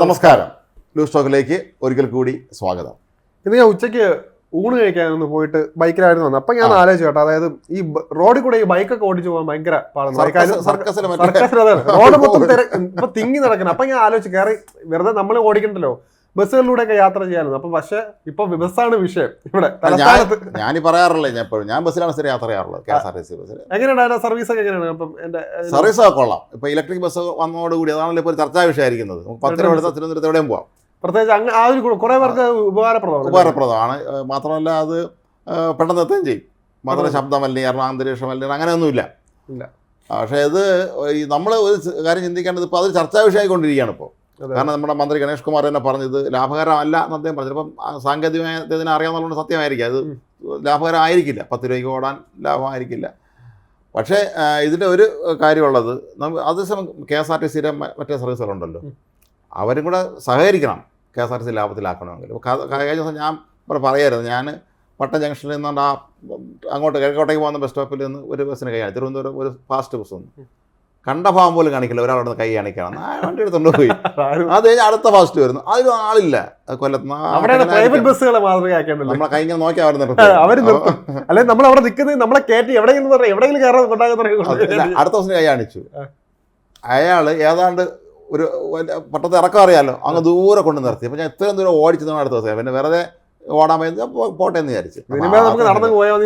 നമസ്കാരം. ലൂസ് ടോക്കിലേക്ക് ഒരിക്കൽ കൂടി സ്വാഗതം. ഇന്ന് ഞാൻ ഉച്ചയ്ക്ക് ഊണ് കഴിക്കാനൊന്ന് പോയിട്ട് ബൈക്കിലായിരുന്നു വന്നത്. അപ്പൊ ഞാൻ. ആലോചിച്ചു കേട്ടോ അതായത് ഈ റോഡിൽ കൂടെ ഈ ബൈക്കൊക്കെ ഓടിച്ചു പോകാൻ ഭയങ്കര പാടാണ്. റോഡ് മൊത്തം ഇപ്പൊ തിങ്ങി നടക്കണം. അപ്പൊ ഞാൻ ആലോചിച്ചു കയറി വെറുതെ നമ്മൾ ഓടിക്കണ്ടല്ലോ. ബസ്സുകളിലൂടെ ഒക്കെ യാത്ര ചെയ്യാനുള്ളത് അപ്പൊ പക്ഷേ ഇപ്പൊ ബസ്സാണ് വിഷയം. ഇവിടെ ഞാൻ പറയാറില്ല ഞാൻ എപ്പോഴും ഞാൻ ബസ്സിലാണ് സ്ഥിരം യാത്ര ചെയ്യാറുള്ളത് K S R T C ബസ്സിൽ എങ്ങനെയാണ് സർവീസ് ഒക്കെ എങ്ങനെയാണ്? അപ്പം എന്റെ സർവീസ് ഒക്കെ കൊള്ളാം. ഇപ്പൊ ഇലക്ട്രിക് ബസ് വന്നതോടുകൂടി അതാണല്ലോ ഇപ്പോൾ ചർച്ചാ വിഷയമായിരിക്കുന്നത്. നമുക്ക് പത്ത് രൂപ എടുത്താൽ തിരുവനന്തപുരത്ത് എവിടെയും പോവാം. പ്രത്യേകിച്ച് അങ്ങ് ആ ഒരു കുറെ പേർക്ക് ഉപകാരപ്രദമാണ്. ഉപകാരപ്രദമാണ്. മാത്രമല്ല അത് പെട്ടെന്ന് എത്തുകയും ചെയ്യും. മാത്രമല്ല ശബ്ദ മലിനീകരണം അന്തരീക്ഷ മലിനീകരണം അങ്ങനെയൊന്നുമില്ല. ഇല്ല. പക്ഷേ ഇത് ഈ നമ്മൾ ഒരു കാര്യം ചിന്തിക്കേണ്ടത് ഇപ്പോൾ അത് ചർച്ചാ വിഷയമായിക്കൊണ്ടിരിക്കുകയാണ് ഇപ്പോൾ. കാരണം നമ്മുടെ മന്ത്രി ഗണേഷ് കുമാർ തന്നെ പറഞ്ഞത് ലാഭകരമല്ല എന്ന് അദ്ദേഹം പറഞ്ഞു ഇപ്പം അദ്ദേഹത്തിന് അറിയാമെന്നുള്ളത് സത്യമായിരിക്കും. അത്. ലാഭകരമായിരിക്കില്ല. പത്ത് രൂപയ്ക്ക് ഓടാൻ ലാഭമായിരിക്കില്ല. പക്ഷേ ഇതിന്റെ ഒരു കാര്യമുള്ളത് നമുക്ക് അതേസമയം കെ എസ് ആർ ടി സിയിലെ മറ്റേ സർവീസുകളുണ്ടല്ലോ. അവരും കൂടെ സഹകരിക്കണം K S R T C ലാഭത്തിലാക്കണമെങ്കിൽ. കഴിഞ്ഞ ദിവസം ഞാൻ ഇവിടെ പറയായിരുന്നു. ഞാൻ പട്ടം ജംഗ്ഷനിൽ നിന്നുകൊണ്ട് ആ അങ്ങോട്ട് കിഴക്കോട്ടേക്ക് പോകുന്ന ബസ് സ്റ്റോപ്പിൽ നിന്ന് ഒരു ബസ്സിന് കൈ കാണിച്ചു. തിരുവനന്തപുരം ഒരു ഫാസ്റ്റ് ബസ് വന്നു. കണ്ട ഭാവം പോലും കാണിക്കില്ല. ഒരാളോട് കൈ കാണിക്കണം. ആ വണ്ടി എടുത്തുകൊണ്ട് പോയി. അത് കഴിഞ്ഞ് അടുത്ത ഫാസ്റ്റ് വരുന്നു. അതിലും ആളില്ല. കൊല്ലത്ത്. നമ്മളെ കൈ ഇങ്ങനെ നോക്കിയാൽ അവർ നിർത്തും. അല്ലെങ്കിൽ നമ്മൾ അവിടെ നിൽക്കുന്നത് നമ്മളെ കയറ്റി എവിടെയെങ്കിലും പറയാം എവിടെയെങ്കിലും കയറാൻ കൊണ്ടാകുന്ന അടുത്ത ദിവസം കൈ കാണിച്ചു. അയാൾ അയാൾ ഏതാണ്ട് ഒരു പട്ടത്തെ ഇറക്കം അറിയാലോ. അങ്ങ് ദൂരെ കൊണ്ട് നിർത്തി. അപ്പൊ ഞാൻ ഇത്രയും ദൂരം ഓടിച്ചതാണ് അടുത്ത ദിവസം. പിന്നെ വെറുതെ ഓടാൻ പോയത് പോട്ടെ എന്ന് വിചാരിച്ചു. നടന്നു പോയാൽ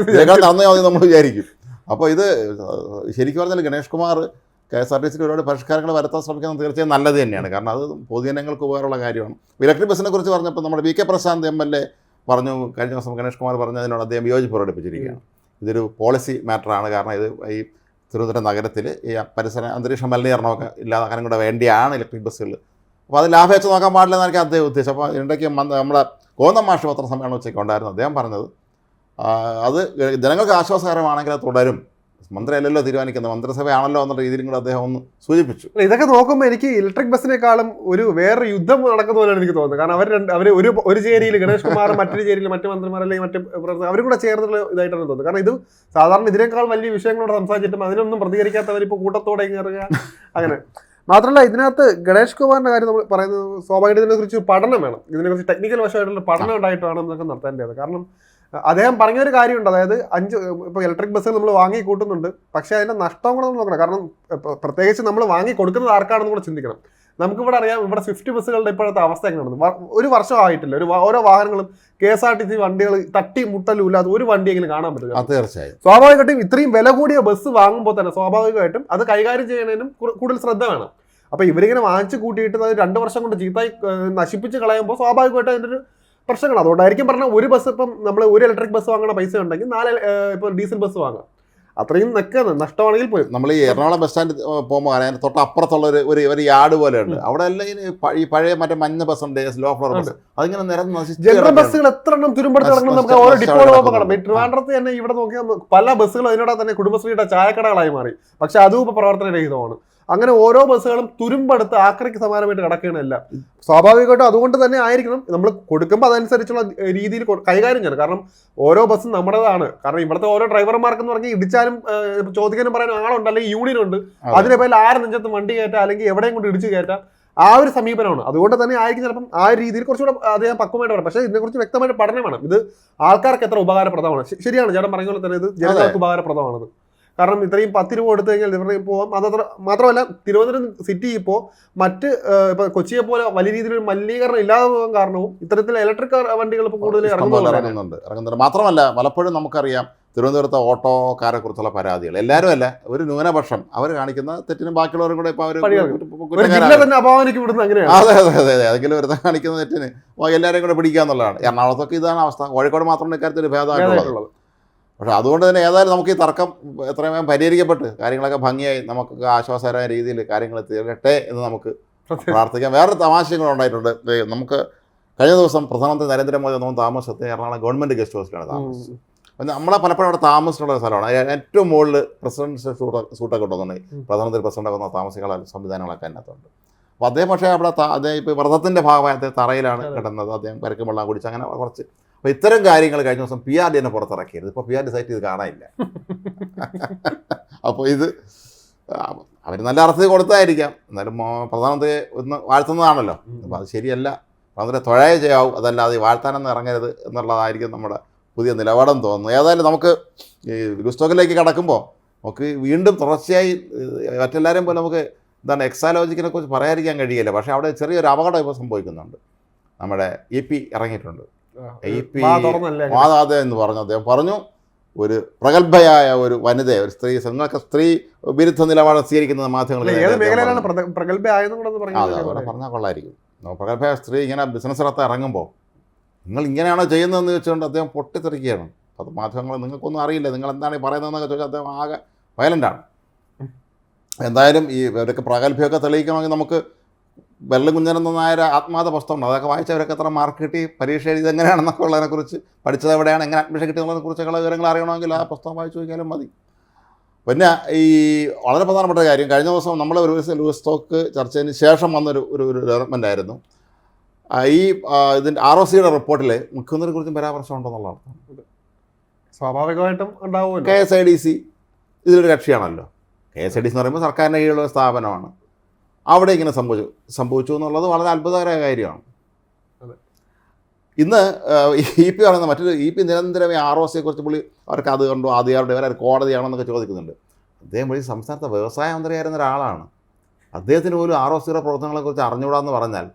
നടന്നു നമ്മൾ വിചാരിക്കും. അപ്പോൾ ഇത് ശരിക്കും പറഞ്ഞാൽ Ganesh Kumar K S R T സിയിൽ ഒരുപാട് പരിഷ്കാരങ്ങൾ വരുത്താൻ ശ്രമിക്കുന്നത് തീർച്ചയായും നല്ലത് തന്നെയാണ്. കാരണം അത് പൊതുജനങ്ങൾക്ക് ഉപകാരമുള്ള കാര്യമാണ്. ഇലക്ട്രിക് ബസ്സിനെ കുറിച്ച് പറഞ്ഞപ്പോൾ നമ്മുടെ V K Prashanth M L A പറഞ്ഞു കഴിഞ്ഞ ദിവസം ഗണേഷ് കുമാർ പറഞ്ഞതിനോട് അദ്ദേഹം വിയോജിപ്പ് പ്രകടിപ്പിച്ചിരിക്കുകയാണ്. ഇതൊരു പോളിസി മാറ്ററാണ്. കാരണം ഇത് ഈ തിരുവനന്തപുരം നഗരത്തിൽ ഈ പരിസര അന്തരീക്ഷ മലിനീകരണമൊക്കെ ഇല്ലാതാക്കാനും കൂടെ വേണ്ടിയാണ് ഇലക്ട്രിക് ബസ്സുകൾ. അപ്പോൾ അത് ലാഭം വെച്ച് നോക്കാൻ പാടില്ല എന്നൊക്കെ അദ്ദേഹം ഉദ്ദേശിച്ചു അപ്പോൾ ഇടയ്ക്ക് നമ്മുടെ ഗോതം മാഷ് പത്രസമ്മേളനം ഉച്ചയ്ക്ക് ഉണ്ടായിരുന്നു അദ്ദേഹം പറഞ്ഞത് അത് ജനങ്ങൾക്ക് ആശ്വാസകരമാണെങ്കിൽ അത് തുടരും. മന്ത്രിയല്ലല്ലോ തീരുമാനിക്കുന്നത്. മന്ത്രിസഭയാണല്ലോ എന്നുള്ള രീതിയിലും കൂടെ അദ്ദേഹം ഒന്ന് സൂചിപ്പിച്ചു. ഇതൊക്കെ നോക്കുമ്പോൾ എനിക്ക് ഇലക്ട്രിക് ബസ്സിനേക്കാളും ഒരു വേറെ യുദ്ധം നടക്കുന്ന പോലെയാണ് എനിക്ക് തോന്നുന്നത്. കാരണം അവർ രണ്ട് അവർ ഒരു ഒരു ചേരിയിൽ ഗണേഷ് കുമാർ മറ്റൊരു ചേരിയിൽ മറ്റു മന്ത്രിമാർ അല്ലെങ്കിൽ മറ്റ് പ്രവർത്തകർ അവരും കൂടെ ചേർന്നുള്ള ഇതായിട്ടാണ് തോന്നുന്നത്. കാരണം ഇത് സാധാരണ ഇതിനേക്കാൾ വലിയ വിഷയങ്ങളോട് സംസാരിച്ചിട്ടും അതിനൊന്നും പ്രതികരിക്കാത്തവർ ഇപ്പോൾ കൂട്ടത്തോടെ കയറുക അങ്ങനെ. മാത്രമല്ല ഇതിനകത്ത് ഗണേഷ് കുമാറിന്റെ കാര്യം നമ്മൾ പറയുന്നത് സ്വാഭാവികമായിട്ട് ഇതിനെക്കുറിച്ച് പഠനം വേണം. ഇതിനെക്കുറിച്ച് ടെക്നിക്കൽ വശമായിട്ടുള്ള പഠനം ഉണ്ടായിട്ട് വേണം എന്നൊക്കെ നടത്തേണ്ടത്. കാരണം അദ്ദേഹം പറഞ്ഞൊരു കാര്യമുണ്ട്. അതായത് അഞ്ച് ഇപ്പോൾ ഇലക്ട്രിക് ബസ്സുകൾ നമ്മൾ വാങ്ങി കൂട്ടുന്നുണ്ട്. പക്ഷേ അതിന്റെ നഷ്ടം കൂടെ നമ്മൾ നോക്കണം. കാരണം പ്രത്യേകിച്ച് നമ്മൾ വാങ്ങി കൊടുക്കുന്നത് ആർക്കാണെന്ന് കൂടെ ചിന്തിക്കണം. നമുക്കിവിടെ അറിയാം ഇവിടെ സ്വിഫ്റ്റ് ബസ്സുകളുടെ ഇപ്പോഴത്തെ അവസ്ഥ എങ്ങനെയാണ് ഉണ്ട് ഒരു വർഷം ആയിട്ടില്ല. ഒരു ഓരോ വാഹനങ്ങളും K S R T C വണ്ടികൾ തട്ടി മുട്ടലും ഇല്ലാതെ ഒരു വണ്ടിയെങ്കിലും കാണാൻ പറ്റില്ല. തീർച്ചയായും. സ്വാഭാവികമായിട്ടും ഇത്രയും വില കൂടിയ ബസ് വാങ്ങുമ്പോൾ തന്നെ സ്വാഭാവികമായിട്ടും അത് കൈകാര്യം ചെയ്യുന്നതിനും കൂടുതൽ ശ്രദ്ധ വേണം. അപ്പൊ ഇവരിങ്ങനെ വാങ്ങിച്ചു കൂട്ടിയിട്ട് അത് രണ്ട് വർഷം കൊണ്ട് ചീത്തായി നശിപ്പിച്ച് കളയുമ്പോൾ സ്വാഭാവികമായിട്ടും അതിന്റെ ഒരു പ്രശ്നങ്ങൾ. അതുകൊണ്ടായിരിക്കും പറഞ്ഞ ഒരു ബസ് ഇപ്പം നമ്മൾ ഒരു ഇലക്ട്രിക് ബസ് വാങ്ങണ പൈസ ഉണ്ടെങ്കിൽ നാല് ഇപ്പോൾ ഡീസൽ ബസ് വാങ്ങാം. അത്രയും നിൽക്കുന്നത് നഷ്ടമാണെങ്കിൽ പോയി നമ്മൾ ഈ എറണാകുളം ബസ് സ്റ്റാൻഡ് പോകുമ്പോൾ അതിന് തൊട്ടപ്പുറത്തുള്ള ഒരു ഒരു ഒരു യാർഡ് പോലെ ഉണ്ട് അവിടെ എല്ലാം ഈ പഴയ മറ്റേ മഞ്ഞ ബസ് ഉണ്ട് സ്ലോ ഫ്ലോർ ഉണ്ട്. അതിങ്ങനെ നിരന്ന് നശിച്ച് ജനറൽ. ബസ്സുകൾ എത്ര എണ്ണം തുരുമ്പെടുത്ത് ഇറങ്ങണം നമുക്ക് ഓരോ ഡിപ്പോ പോകുമ്പോൾ കാണാം. ട്രിവാൻഡ്രത്ത് തന്നെ ഇവിടെ നോക്കിയാൽ പല ബസ്സുകളും അതിനോട് തന്നെ കുടുംബശ്രീയുടെ ചായക്കടകളായി മാറി. പക്ഷെ അതും ഇപ്പോൾ പ്രവർത്തനരഹിതമാണ്. അങ്ങനെ ഓരോ ബസ്സുകളും തുരുമ്പെടുത്ത് ആക്രയ്ക്ക് സമാനമായിട്ട് കിടക്കുകയാണ് എല്ലാം. സ്വാഭാവികമായിട്ടും അതുകൊണ്ട് തന്നെ ആയിരിക്കണം. നമ്മൾ കൊടുക്കുമ്പോൾ അതനുസരിച്ചുള്ള രീതിയിൽ കൈകാര്യം ചെയ്യണം. കാരണം ഓരോ ബസ്സും നമ്മുടേതാണ്. കാരണം ഇവിടുത്തെ ഓരോ ഡ്രൈവർമാർക്ക് എന്ന് പറഞ്ഞാൽ ഇടിച്ചാലും ചോദിക്കാനും പറയാനും ആളുണ്ട്. അല്ലെങ്കിൽ യൂണിയൻ ഉണ്ട്. അതിനെ പേരിൽ ആറ് നെഞ്ചത്ത് വണ്ടി കയറ്റാം. അല്ലെങ്കിൽ എവിടെയും കൊണ്ട് ഇടിച്ചു കയറ്റാം. ആ ഒരു സമീപനമാണ്. അതുകൊണ്ട് തന്നെ ആയിരിക്കും ചിലപ്പം ആ രീതിയിൽ കുറച്ചുകൂടെ അദ്ദേഹം പക്വമായിട്ട് പറയും പക്ഷേ ഇതിനെക്കുറിച്ച് വ്യക്തമായിട്ട് പഠനം വേണം ഇത് ആൾക്കാർക്ക് എത്ര ഉപകാരപ്രദമാണ്. ശരിയാണ്. ചേട്ടൻ പറഞ്ഞ പോലെ തന്നെ ഇത് ജനങ്ങൾക്ക് ഉപകാരപ്രദമാണത്. കാരണം ഇത്രയും പത്ത് രൂപ കൊടുത്തു കഴിഞ്ഞാൽ ഇവരുടെ പോവാം അതത്ര മാത്രമല്ല തിരുവനന്തപുരം സിറ്റി ഇപ്പോൾ മറ്റ് ഇപ്പോൾ ഇപ്പൊ കൊച്ചിയെ പോലെ വലിയ രീതിയിൽ മലിനീകരണം ഇല്ലാതെ പോകാൻ കാരണവും ഇത്തരത്തിൽ ഇലക്ട്രിക് വണ്ടികൾ ഇപ്പോൾ കൂടുതൽ ഇറങ്ങുന്നുണ്ട്. ഇറങ്ങുന്നുണ്ട്. മാത്രമല്ല പലപ്പോഴും നമുക്കറിയാം തിരുവനന്തപുരത്തെ ഓട്ടോക്കാരെ കുറിച്ചുള്ള പരാതികൾ. എല്ലാവരും അല്ല ഒരു ന്യൂനപക്ഷം. അവർ കാണിക്കുന്ന തെറ്റിനും ബാക്കിയുള്ളവരും കൂടെ ഇപ്പോൾ അവർ അതെ അതെ അതെ അതെ. അതെങ്കിലും ഒരു കാണിക്കുന്ന തെറ്റിന് എല്ലാവരും കൂടെ പിടിക്കുക എന്നുള്ളതാണ്. എറണാകുളത്തൊക്കെ ഇതാണ് അവസ്ഥ. കോഴിക്കോട് മാത്രമാണ് ഇക്കാര്യത്തിൽ ഭേദമായിട്ടുള്ളത്. പക്ഷേ അതുകൊണ്ട് തന്നെ ഏതായാലും നമുക്ക് ഈ തർക്കം എത്രയും വേഗം പരിഹരിക്കപ്പെട്ട് കാര്യങ്ങളൊക്കെ ഭംഗിയായി നമുക്ക് ആശ്വാസകരമായ രീതിയിൽ കാര്യങ്ങൾ തീരട്ടെ എന്ന് നമുക്ക് പ്രാർത്ഥിക്കാം. വേറെ തമാശയും ഉണ്ടായിട്ടുണ്ട്. നമുക്ക് കഴിഞ്ഞ ദിവസം പ്രധാനമന്ത്രി നരേന്ദ്രമോദി ഒന്നും താമസത്തെ എറണാകുളം ഗവൺമെന്റ് ഗസ്റ്റ് ഹൗസിലാണ് താമസിച്ചത്. അപ്പം നമ്മളെ പലപ്പോഴും അവിടെ താമസിച്ചിട്ടുള്ള ഒരു സ്ഥലമാണ്. ഏറ്റവും മുകളിൽ പ്രസിഡൻസ് സൂട്ട് സൂട്ടൊക്കെ ഉണ്ടെന്നുണ്ട്. പ്രധാനമന്ത്രി പ്രസിഡന്റ് വന്ന താമസിക്കാനുള്ള സംവിധാനങ്ങളൊക്കെ അതിനകത്തുണ്ട്. അപ്പോൾ അദ്ദേഹം പക്ഷേ അവിടെ അദ്ദേഹം ഇപ്പോൾ വ്രതത്തിന്റെ ഭാഗമായി അദ്ദേഹം തറയിലാണ്. കിടന്നത്. അദ്ദേഹം പരക്കും വെള്ളം കുടിച്ച് അങ്ങനെ കുറച്ച് അപ്പോൾ ഇത്തരം കാര്യങ്ങൾ കഴിഞ്ഞ ദിവസം പി ആർ ഡി എന്നെ പുറത്തിറക്കിയത്. ഇപ്പോൾ പി ആർ ഡി സൈറ്റ് ഇത് കാണാനില്ല. അപ്പോൾ ഇത് അവർ നല്ല അർത്ഥത്തിൽ കൊടുത്തായിരിക്കാം. എന്നാലും പ്രധാനമന്ത്രി പ്രധാനമന്ത്രിയെ ഒന്ന് വാഴ്ത്തുന്നതാണല്ലോ. അപ്പോൾ അത് ശരിയല്ല. പ്രധാനമന്ത്രി തൊഴയ ചെയ്യാവും അതല്ലാതെ വാഴ്ത്താനൊന്നും ഇറങ്ങരുത് എന്നുള്ളതായിരിക്കും നമ്മുടെ പുതിയ നിലപാടെന്ന് തോന്നുന്നു. ഏതായാലും നമുക്ക് ഈ ലുസ്റ്റോക്കിലേക്ക് കടക്കുമ്പോൾ നമുക്ക് വീണ്ടും തുടർച്ചയായി മറ്റെല്ലാവരെയും പോലെ നമുക്ക് എന്താണ് എക്സാലോജിക്കിനെ കുറിച്ച് പറയാതിരിക്കാൻ കഴിയില്ല. പക്ഷേ അവിടെ ചെറിയൊരു അപകടം ഇപ്പോൾ സംഭവിക്കുന്നുണ്ട്. നമ്മുടെ ഇ പി ഇറങ്ങിയിട്ടുണ്ട്. പി- മാതാതെ എന്ന് പറഞ്ഞു അദ്ദേഹം പറഞ്ഞു ഒരു പ്രഗത്ഭയായ ഒരു വനിത ഒരു സ്ത്രീ നിങ്ങൾക്ക് സ്ത്രീ വിരുദ്ധ നിലപാട് സ്വീകരിക്കുന്ന മാധ്യമങ്ങളിൽ പറഞ്ഞാൽ കൊള്ളായിരിക്കും. പ്രഗത്ഭയായ സ്ത്രീ ഇങ്ങനെ ബിസിനസ് നടത്താൻ ഇറങ്ങുമ്പോൾ നിങ്ങൾ ഇങ്ങനെയാണോ ചെയ്യുന്നതെന്ന് വെച്ചുകൊണ്ട് അദ്ദേഹം പൊട്ടിത്തെറിക്കുകയാണ്. അത് മാധ്യമങ്ങൾ നിങ്ങൾക്കൊന്നും അറിയില്ല. നിങ്ങൾ എന്താണ് ഈ പറയുന്നതെന്നൊക്കെ ചോദിച്ചാൽ അദ്ദേഹം ആകെ വയലന്റാണ് എന്തായാലും ഈ ഇവരൊക്കെ പ്രഗത്ഭയൊക്കെ തെളിയിക്കണമെങ്കിൽ നമുക്ക് വെള്ളം കുഞ്ഞനെന്ന നായർ ആത്മാത പുസ്തകമുണ്ട്. അതൊക്കെ വായിച്ചവരൊക്കെ എത്ര മാർക്ക് കിട്ടി? പരീക്ഷ എഴുതി എങ്ങനെയാണെന്നൊക്കെ ഉള്ളതിനെക്കുറിച്ച് പഠിച്ചത് എവിടെയാണ്? എങ്ങനെ അഡ്മിഷൻ കിട്ടിയതിനെക്കുറിച്ചൊക്കെ വിവരങ്ങൾ അറിയണമെങ്കിൽ ആ പുസ്തകം വായിച്ചു നോക്കിയാലും മതി. പിന്നെ ഈ വളരെ പ്രധാനപ്പെട്ട കാര്യം. കഴിഞ്ഞ ദിവസം നമ്മൾ ഒരു ദിവസം ലൂസ് സ്റ്റോക്ക് ചർച്ചയ്ക്ക് ശേഷം വന്നൊരു ഒരു ഒരു ഡെവലപ്മെന്റ് ആയിരുന്നു. ഈ ഇതിന്റെ ആർ ഒ സിയുടെ റിപ്പോർട്ടിൽ മുഖ്യമന്ത്രിയെ കുറിച്ചും പരാമർശം ഉണ്ടെന്നുള്ളതാണ് സ്വാഭാവികമായിട്ടും ഉണ്ടാവുമല്ലോ. K S I D C ഇതിലൊരു കക്ഷിയാണല്ലോ. K S I D C എന്ന് പറയുമ്പോൾ സർക്കാരിന്റെ കീഴിലുള്ള സ്ഥാപനമാണ്. അവിടെ ഇങ്ങനെ സംഭവിച്ചു സംഭവിച്ചു എന്നുള്ളത് വളരെ അത്ഭുതകരമായ കാര്യമാണ്. ഇന്ന് ഇ പി പറയുന്ന മറ്റൊരു ഇ പി നിരന്തരം ആർ ഒ സിയെ കുറിച്ച് പുള്ളി അവർക്ക് അത് കണ്ടു ആദ്യമാരുടെ വരെ കോടതിയാണെന്നൊക്കെ ചോദിക്കുന്നുണ്ട്. അദ്ദേഹം വഴി സംസ്ഥാനത്തെ വ്യവസായ മന്ത്രിയായിരുന്ന ഒരാളാണ്. അദ്ദേഹത്തിന് പോലും ആർ ഒ സിയുടെ പ്രവർത്തനങ്ങളെക്കുറിച്ച് അറിഞ്ഞുകൂടാന്ന് പറഞ്ഞാൽ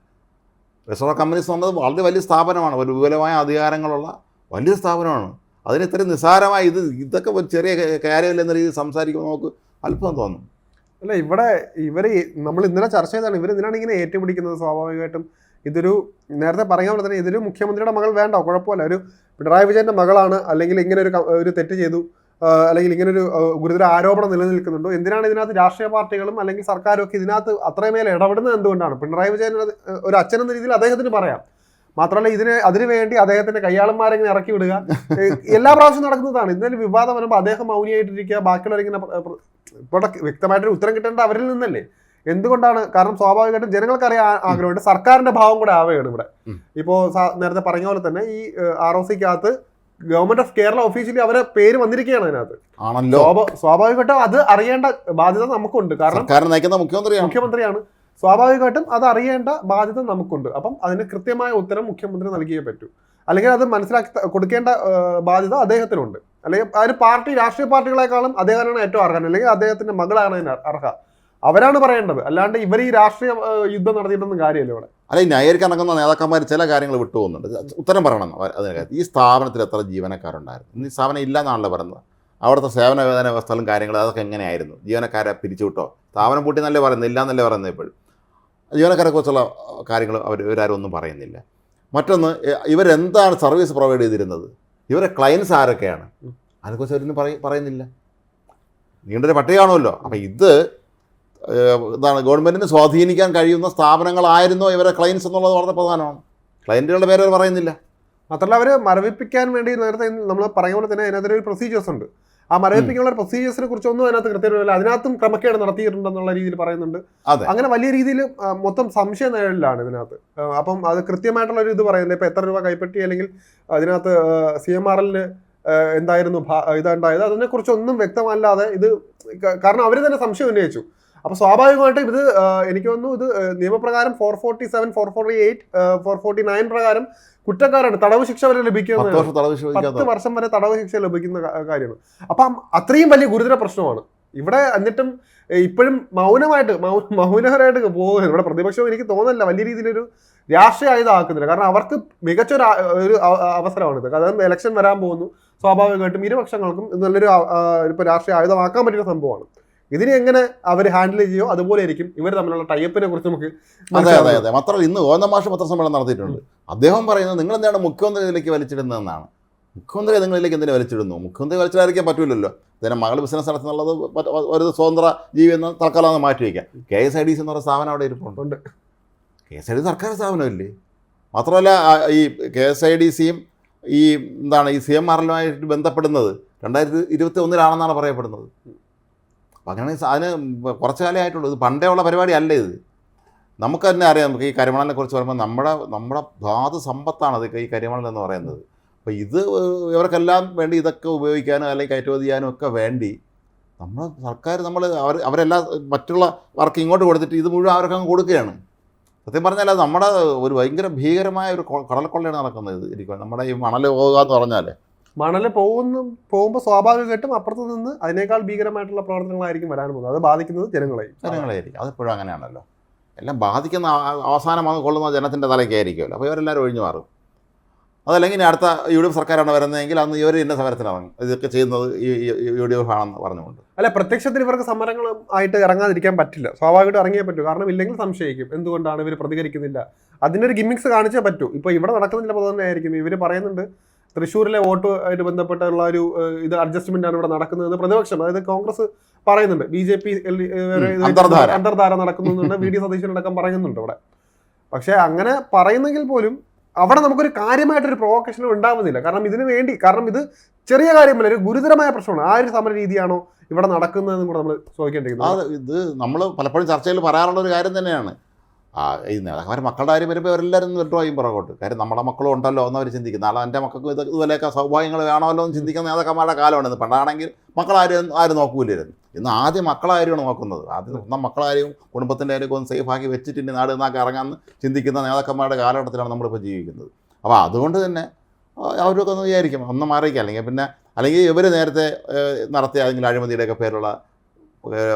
റിസർവ് കമ്പനീസ് എന്നത് വളരെ വലിയ സ്ഥാപനമാണ് ഒരു വിപുലമായ അധികാരങ്ങളുള്ള വലിയ സ്ഥാപനമാണ്. അതിന് ഇത്രയും നിസ്സാരമായി ഇത് ഇതൊക്കെ ഒരു ചെറിയ കാര്യമില്ലെന്ന രീതിയിൽ സംസാരിക്കുമ്പോൾ നമുക്ക് അല്പം തോന്നും. അല്ല ഇവിടെ ഇവർ നമ്മൾ ഇന്നലെ ചർച്ച ചെയ്താണ് ഇവർ ഇതിനാണ് ഇങ്ങനെ ഏറ്റുപിടിക്കുന്നത് സ്വാഭാവികമായിട്ടും? ഇതൊരു നേരത്തെ പറയാൻ പോലെ തന്നെ ഇതൊരു മുഖ്യമന്ത്രിയുടെ മകൾ വേണ്ട കുഴപ്പമില്ല. ഒരു പിണറായി വിജയന്റെ മകളാണ് അല്ലെങ്കിൽ ഇങ്ങനെ ഒരു ഒരു തെറ്റ് ചെയ്തു അല്ലെങ്കിൽ ഇങ്ങനെ ഒരു ഗുരുതര ആരോപണം നിലനിൽക്കുന്നുണ്ടോ? എന്തിനാണ് ഇതിനകത്ത് രാഷ്ട്രീയ പാർട്ടികളും അല്ലെങ്കിൽ സർക്കാരും ഒക്കെ ഇതിനകത്ത് അത്രമേൽ ഇടപെടുന്നത് എന്തുകൊണ്ടാണ്? പിണറായി വിജയൻ ഒരു അച്ഛൻ എന്ന രീതിയിൽ അദ്ദേഹത്തിന് പറയാം. മാത്രമല്ല ഇതിന് അതിനുവേണ്ടി അദ്ദേഹത്തിന്റെ കയ്യാളന്മാരെ ഇങ്ങനെ ഇറക്കി വിടുക. എല്ലാ പ്രാവശ്യവും നടക്കുന്നതാണ്. ഇന്നലെ വിവാദം വരുമ്പോൾ അദ്ദേഹം മൗനിയായിട്ടിരിക്കുക ബാക്കിയുള്ളവരിങ്ങനെ ഇവിടെ വ്യക്തമായിട്ടൊരു ഉത്തരം കിട്ടേണ്ട അവരിൽ നിന്നല്ലേ? എന്തുകൊണ്ടാണ്? കാരണം സ്വാഭാവികമായിട്ടും ജനങ്ങൾക്കറിയാൻ ആഗ്രഹമുണ്ട്. സർക്കാരിന്റെ ഭാവം കൂടെ ആവുകയാണ് ഇവിടെ. ഇപ്പോൾ ഇപ്പോ നേരത്തെ പറഞ്ഞ പോലെ തന്നെ ഈ ആർ ഒ സിക്കകത്ത് ഗവൺമെന്റ് ഓഫ് കേരള ഒഫീഷ്യലി അവരെ പേര് വന്നിരിക്കുകയാണ് അതിനകത്ത്. ആണല്ലോ. സ്വാഭാ- സ്വാഭാവികമായിട്ടും അത് അറിയേണ്ട ബാധ്യത നമുക്കുണ്ട്. കാരണം നയിക്കുന്ന മുഖ്യമന്ത്രിയാണ്. മുഖ്യമന്ത്രിയാണ്. സ്വാഭാവികമായിട്ടും അത് അറിയേണ്ട ബാധ്യത നമുക്കുണ്ട്. അപ്പം അതിന് കൃത്യമായ ഉത്തരം മുഖ്യമന്ത്രി നൽകിയേ പറ്റൂ. അല്ലെങ്കിൽ അത് മനസ്സിലാക്കി കൊടുക്കേണ്ട ബാധ്യത അദ്ദേഹത്തിനുണ്ട്. അല്ലെങ്കിൽ ആ ഒരു പാർട്ടി രാഷ്ട്രീയ പാർട്ടികളെക്കാളും അദ്ദേഹമാണ് ഏറ്റവും അർഹൻ. അല്ലെങ്കിൽ അദ്ദേഹത്തിന്റെ മകളാണ് അതിന് അർഹ. അവരാണ് പറയേണ്ടത്. അല്ലാണ്ട് ഇവർ ഈ രാഷ്ട്രീയ യുദ്ധം നടത്തിയിട്ടൊന്നും കാര്യമല്ല ഇവിടെ. അല്ല ന്യായീകരിക്കാൻ ഇറങ്ങുന്ന നേതാക്കന്മാർ ചില കാര്യങ്ങൾ വിട്ടുപോകുന്നുണ്ട്. ഉത്തരം പറയണം. അതിനകത്ത് അതിന് ഈ സ്ഥാപനത്തിൽ എത്ര ജീവനക്കാരുണ്ടായിരുന്നു? ഇന്ന് ഈ സ്ഥാപനം ഇല്ലെന്നാണല്ലോ പറയുന്നത്. അവിടുത്തെ സേവന വേതന വ്യവസ്ഥകളും കാര്യങ്ങളും അതൊക്കെ എങ്ങനെയായിരുന്നു? ജീവനക്കാരെ പിരിച്ചുവിട്ടോ? സ്ഥാപനം പൂട്ടി എന്നല്ലേ പറയുന്നത്? ഇല്ലാന്നല്ലേ പറയുന്നത് ഇപ്പോഴും? ജീവനക്കാരെ കുറിച്ചുള്ള കാര്യങ്ങൾ അവർ ഇവരാരും ഒന്നും പറയുന്നില്ല. മറ്റൊന്ന് ഇവരെന്താണ് സർവീസ് പ്രൊവൈഡ് ചെയ്തിരുന്നത്? ഇവരെ ക്ലയൻസ് ആരൊക്കെയാണ്? അതിനെക്കുറിച്ച് അവരൊന്നും പറയ പറയുന്നില്ല. നീണ്ടൊരു പട്ടികയാണല്ലോ. അപ്പം ഇത് എന്താണ് ഗവൺമെന്റിന് സ്വാധീനിക്കാൻ കഴിയുന്ന സ്ഥാപനങ്ങളായിരുന്നോ ഇവരെ ക്ലയൻസ് എന്നുള്ളത് വളരെ പ്രധാനമാണ്. ക്ലയന്റുകളുടെ പേര് അവർ പറയുന്നില്ല. മാത്രമല്ല അവർ മരവിപ്പിക്കാൻ വേണ്ടി നേരത്തെ നമ്മൾ പറഞ്ഞ പോലെ തന്നെ അതിനകത്തൊരു പ്രൊസീജിയേഴ്സ് ഉണ്ട്. ആ മരവിപ്പിക്കാനുള്ള പ്രൊസീജിയേഴ്സിനെ കുറിച്ചൊന്നും അതിനകത്ത് കൃത്യമില്ല അതിനകത്തും ക്രമക്കേട് നടത്തിയിട്ടുണ്ടെന്നുള്ള രീതിയിൽ പറയുന്നുണ്ട്. അങ്ങനെ വലിയ രീതിയിൽ മൊത്തം സംശയ നിഴലിലാണ് ഇതിനകത്ത്. അപ്പം അത് കൃത്യമായിട്ടുള്ള ഒരു ഇത് പറയുന്നത് ഇപ്പൊ എത്ര രൂപ കൈപ്പറ്റി അല്ലെങ്കിൽ അതിനകത്ത് സി എം ആർ എല്ലിന് എന്തായിരുന്നു ഇതുണ്ടായത് ഒന്നും വ്യക്തമല്ലാതെ ഇത് കാരണം അവർ തന്നെ സംശയം ഉന്നയിച്ചു. അപ്പൊ സ്വാഭാവികമായിട്ടും ഇത് എനിക്ക് തോന്നുന്നു ഇത് നിയമപ്രകാരം four forty seven four forty eight four forty nine പ്രകാരം കുറ്റക്കാരാണ്. തടവ് ശിക്ഷ വരെ ലഭിക്കുന്നത് പത്ത് വർഷം വരെ തടവ് ശിക്ഷ ലഭിക്കുന്ന കാര്യമാണ്. അപ്പം അത്രയും വലിയ ഗുരുതര പ്രശ്നമാണ്. ഇവിടെ എന്നിട്ടും ഇപ്പോഴും മൗനമായിട്ട് മൗനഹരായിട്ട് പോകുന്നത് ഇവിടെ പ്രതിപക്ഷം എനിക്ക് തോന്നുന്നില്ല വലിയ രീതിയിലൊരു രാഷ്ട്രീയ ആയുധം ആക്കുന്നില്ല കാരണം അവർക്ക് മികച്ച ഒരു അവസരമാണിത് അതായത് ഇലക്ഷൻ വരാൻ പോകുന്നു. സ്വാഭാവികമായിട്ടും ഇരുപക്ഷങ്ങൾക്കും നല്ലൊരു ഇപ്പൊ രാഷ്ട്രീയ ആയുധമാക്കാൻ പറ്റുന്ന സംഭവമാണ്. ഇതിനെ എങ്ങനെ അവർ ഹാൻഡിൽ ചെയ്യോ അതുപോലെ ആയിരിക്കും ഇവർ തമ്മിലുള്ള ടൈപ്പിനെ കുറിച്ച് നമുക്ക് അതെ അതെ. അതെ. മാത്രമല്ല ഇന്ന് ഗോവിന്ദ മാഷ് പത്രസമ്മേളനം നടത്തിയിട്ടുണ്ട്. അദ്ദേഹം പറയുന്നത് നിങ്ങൾ എന്താണ് മുഖ്യമന്ത്രിയിലേക്ക് വലിച്ചിടുന്നതെന്നാണ് മുഖ്യമന്ത്രി നിങ്ങളിലേക്ക് എന്തിനു വലിച്ചിടുന്നു? മുഖ്യമന്ത്രി വലിച്ചിടാതിരിക്കാൻ പറ്റില്ലല്ലോ ഇതിനെ മകൾ ബിസിനസ് നടത്തുന്നുള്ളത് ഒരു സ്വതന്ത്ര ജീവി എന്ന തൽക്കാലം ഒന്ന് മാറ്റി വയ്ക്കാം. K S I D C എന്ന് പറയുന്ന സ്ഥാപനം അവിടെ ഇരിപ്പുണ്ട്. കെ എസ് ഐ ഡി സർക്കാർ സ്ഥാപനമല്ലേ? മാത്രമല്ല ഈ കെ എസ് ഐ ഡി സിയും ഈ എന്താണ് ഈ സി എം ആറിലുമായിട്ട് ബന്ധപ്പെടുന്നത് രണ്ടായിരത്തി ഇരുപത്തി ഒന്നിലാണെന്നാണ് പറയപ്പെടുന്നത്. അങ്ങനെയാണെങ്കിൽ അതിന് കുറച്ച് കാലേ ആയിട്ടുള്ളൂ. ഇത് പണ്ടേ ഉള്ള പരിപാടി അല്ല ഇത്. നമുക്ക് തന്നെ അറിയാം നമുക്ക് ഈ കരിമണലിനെ കുറിച്ച് പറയുമ്പോൾ നമ്മുടെ നമ്മുടെ ധാതു സമ്പത്താണ് ഇത് ഈ കരിമണൽ എന്ന് പറയുന്നത്. അപ്പോൾ ഇത് ഇവർക്കെല്ലാം വേണ്ടി ഇതൊക്കെ ഉപയോഗിക്കാനും അല്ലെങ്കിൽ കയറ്റുമതി ചെയ്യാനും ഒക്കെ വേണ്ടി നമ്മൾ സർക്കാർ നമ്മൾ അവർ അവരെല്ലാം മറ്റുള്ള വർക്ക് ഇങ്ങോട്ട് കൊടുത്തിട്ട് ഇത് മുഴുവൻ അവർക്കങ്ങ് കൊടുക്കുകയാണ്. സത്യം പറഞ്ഞാൽ അത് നമ്മുടെ ഒരു ഭയങ്കര ഭീകരമായ ഒരു കടൽക്കൊള്ളയാണ് നടക്കുന്നത്. ഇത് ഇരിക്കും നമ്മുടെ ഈ മണൽ പോകുക എന്ന് പറഞ്ഞാൽ മണൽ പോകുന്ന പോകുമ്പോൾ സ്വാഭാവികമായിട്ടും അപ്പുറത്ത് നിന്ന് അതിനേക്കാൾ ഭീകരമായിട്ടുള്ള പ്രവർത്തനങ്ങളായിരിക്കും വരാൻ പോകുന്നത്. അത് ബാധിക്കുന്നത് ജനങ്ങളെയും. ജനങ്ങളായിരിക്കും അതെപ്പോഴും അങ്ങനെയാണല്ലോ. എല്ലാം ബാധിക്കുന്ന അവസാനം അത് കൊള്ളുന്ന ജനത്തിന്റെ തലയ്ക്കായിരിക്കുമല്ലോ. അപ്പോൾ ഇവരെല്ലാവരും ഒഴിഞ്ഞു മാറും. അതല്ലെങ്കിൽ അടുത്ത യു ഡി എഫ് സർക്കാരാണ് വരുന്നതെങ്കിൽ അന്ന് ഇവർ ഇന്ന സമരത്തിനിറങ്ങും ഇതൊക്കെ ചെയ്യുന്നത് യു ഡി എഫ് ആണെന്ന് പറഞ്ഞുകൊണ്ട്. അല്ല പ്രത്യക്ഷത്തിൽ ഇവർക്ക് സമരങ്ങൾ ആയിട്ട് ഇറങ്ങാതിരിക്കാൻ പറ്റില്ല. സ്വാഭാവികമായിട്ട് ഇറങ്ങിയേ പറ്റൂ. കാരണം ഇല്ലെങ്കിൽ സംശയിക്കും. എന്തുകൊണ്ടാണ് ഇവർ പ്രതികരിക്കുന്നില്ല? അതിനൊരു ഗിമിക്സ് ഗിമ്മിക്സ് കാണിച്ചേ പറ്റൂ. ഇപ്പോൾ ഇവിടെ നടക്കുന്നില്ല പോലെ തന്നെ ആയിരിക്കും. ഇവർ പറയുന്നുണ്ട് തൃശ്ശൂരിലെ വോട്ട് ആയിട്ട് ബന്ധപ്പെട്ടുള്ള ഒരു ഇത് അഡ്ജസ്റ്റ്മെന്റ് ആണ് ഇവിടെ നടക്കുന്നതെന്ന് പ്രതിപക്ഷം അതായത് കോൺഗ്രസ് പറയുന്നുണ്ട്. ബി ജെ പി അന്തർധാര. നടക്കുന്നുണ്ട് വി ഡി സതീശനടക്കം പറയുന്നുണ്ട് ഇവിടെ. പക്ഷെ അങ്ങനെ പറയുന്നെങ്കിൽ പോലും അവിടെ നമുക്കൊരു കാര്യമായിട്ടൊരു പ്രൊവോക്കേഷനും ഉണ്ടാവുന്നില്ല. കാരണം ഇതിനു വേണ്ടി കാരണം ഇത് ചെറിയ കാര്യമല്ല ഒരു ഗുരുതരമായ പ്രശ്നമാണ്. ആ ഒരു സമര രീതിയാണോ ഇവിടെ നടക്കുന്നതെന്നും കൂടെ നമ്മൾ ചോദിക്കേണ്ടിരിക്കുന്നത് അത് ഇത് നമ്മൾ പലപ്പോഴും ചർച്ചയിൽ പറയാറുള്ള ഒരു കാര്യം തന്നെയാണ്. ആ ഈ നേതാക്കന്മാർ മക്കളുടെ കാര്യം വരുമ്പോൾ അവരെല്ലാവരും ചെയ്യും പുറകോട്ട്. കാര്യം നമ്മുടെ മക്കളും ഉണ്ടല്ലോ എന്നവർ ചിന്തിക്കും. നാളെ എന്റെ മക്കൾക്ക് ഇത് ഇതുപോലെയൊക്കെ സൗഭാഗ്യങ്ങൾ വേണമല്ലോ എന്ന് ചിന്തിക്കുന്ന നേതാക്കന്മാരുടെ കാലമാണ് പണ്ടാണെങ്കിൽ മക്കളാരും ആരും നോക്കൂലായിരുന്നു. ഇന്ന് ആദ്യം മക്കളാരുമാണ് നോക്കുന്നത്. ആദ്യം സ്വന്തം മക്കളാരും കുടുംബത്തിന്റെ ആരും ഒന്ന് സേഫാക്കി വെച്ചിട്ട് ഇനി നാട് നിന്നൊക്കെ ഇറങ്ങാമെന്ന് ചിന്തിക്കുന്ന നേതാക്കന്മാരുടെ കാലഘട്ടത്തിലാണ് നമ്മളിപ്പോൾ ജീവിക്കുന്നത്. അപ്പോൾ അതുകൊണ്ട് തന്നെ അവരൊക്കെ ഒന്ന് വിചാരിക്കും. ഒന്ന് മാറിയിരിക്കുക അല്ലെങ്കിൽ പിന്നെ അല്ലെങ്കിൽ ഇവർ നേരത്തെ നടത്തിയ അല്ലെങ്കിൽ അഴിമതിയുടെയൊക്കെ പേരുള്ള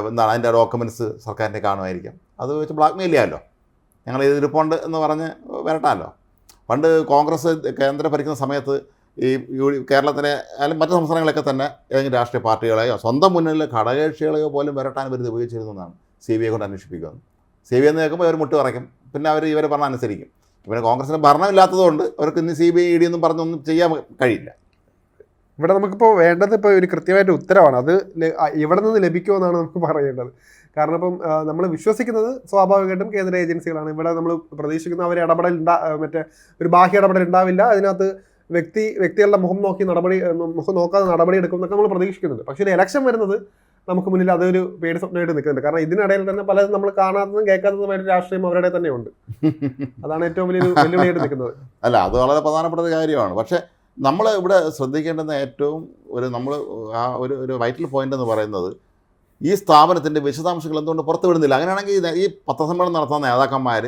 എന്താണ് അതിന്റെ ഡോക്യുമെന്റ്സ് സർക്കാരിന്റെ കാണുമായിരിക്കും. അത് വെച്ച് ബ്ലാക്ക് മെയിൽ ചെയ്യാമല്ലോ. ഞങ്ങൾ ഇത് ഇരിപ്പുണ്ട് എന്ന് പറഞ്ഞ് വരട്ടാലോ പണ്ട് കോൺഗ്രസ് കേന്ദ്രം ഭരിക്കുന്ന സമയത്ത് ഈ യു കേരളത്തിലെ അല്ലെങ്കിൽ മറ്റു സംസ്ഥാനങ്ങളൊക്കെ തന്നെ ഏതെങ്കിലും രാഷ്ട്രീയ പാർട്ടികളെയോ സ്വന്തം മുന്നിലെ ഘടകകക്ഷികളെയോ പോലും വരട്ടാൻ ഇവർ ഇത് ഉപയോഗിച്ചിരുന്നതാണ് സി ബി ഐ കൊണ്ട് അന്വേഷിപ്പിക്കുന്നത്. സി ബി ഐ എന്ന് കേൾക്കുമ്പോൾ ഇവർ മുട്ട് പറയ്ക്കും പിന്നെ അവർ ഇവരെ പറഞ്ഞ അനുസരിക്കും. പിന്നെ കോൺഗ്രസിന് ഭരണമില്ലാത്തതുകൊണ്ട് അവർക്ക് ഇന്ന് C B I E D ഒന്നും പറഞ്ഞൊന്നും ചെയ്യാൻ കഴിയില്ല. ഇവിടെ നമുക്കിപ്പോൾ വേണ്ടത് ഇപ്പോൾ ഒരു കൃത്യമായിട്ട് ഉത്തരവാണ്. അത് ഇവിടെ നിന്ന് ലഭിക്കുമോ നിന്ന് ലഭിക്കുമെന്നാണ് നമുക്ക് പറയേണ്ടത്. കാരണം ഇപ്പം നമ്മൾ വിശ്വസിക്കുന്നത് സ്വാഭാവികമായിട്ടും കേന്ദ്ര ഏജൻസികളാണ്. ഇവിടെ നമ്മൾ പ്രതീക്ഷിക്കുന്ന അവർ ഇടപെടൽ ഉണ്ടാ മറ്റേ ഒരു ബാഹ്യ ഇടപെടൽ ഉണ്ടാവില്ല അതിനകത്ത് വ്യക്തി വ്യക്തികളുടെ മുഖം നോക്കി നടപടി മുഖം നോക്കാതെ നടപടി എടുക്കും എന്നൊക്കെ നമ്മൾ പ്രതീക്ഷിക്കുന്നുണ്ട്. പക്ഷേ ഒരു ഇലക്ഷൻ വരുന്നത് നമുക്ക് മുന്നിൽ അതൊരു പേടി സ്വപ്നമായിട്ട് നിൽക്കുന്നുണ്ട്. കാരണം ഇതിനിടയിൽ തന്നെ പലതും നമ്മൾ കാണാത്തതും കേൾക്കാത്തതുമായിട്ട് രാഷ്ട്രീയം അവരുടെ തന്നെയുണ്ട്. അതാണ് ഏറ്റവും വലിയൊരു വെല്ലുവിളിയായിട്ട് നിൽക്കുന്നത്. അല്ല അത് വളരെ പ്രധാനപ്പെട്ട ഒരു കാര്യമാണ്. പക്ഷേ നമ്മൾ ഇവിടെ ശ്രദ്ധിക്കേണ്ടുന്ന ഏറ്റവും ഒരു നമ്മൾ ആ ഒരു ഒരു വൈറ്റൽ പോയിന്റ് എന്ന് പറയുന്നത് ഈ സ്ഥാപനത്തിന്റെ വിശദാംശങ്ങൾ എന്തുകൊണ്ട് പുറത്തു വിടുന്നില്ല? അങ്ങനെയാണെങ്കിൽ ഈ പത്രസമ്മേളനം നടത്തുന്ന നേതാക്കന്മാർ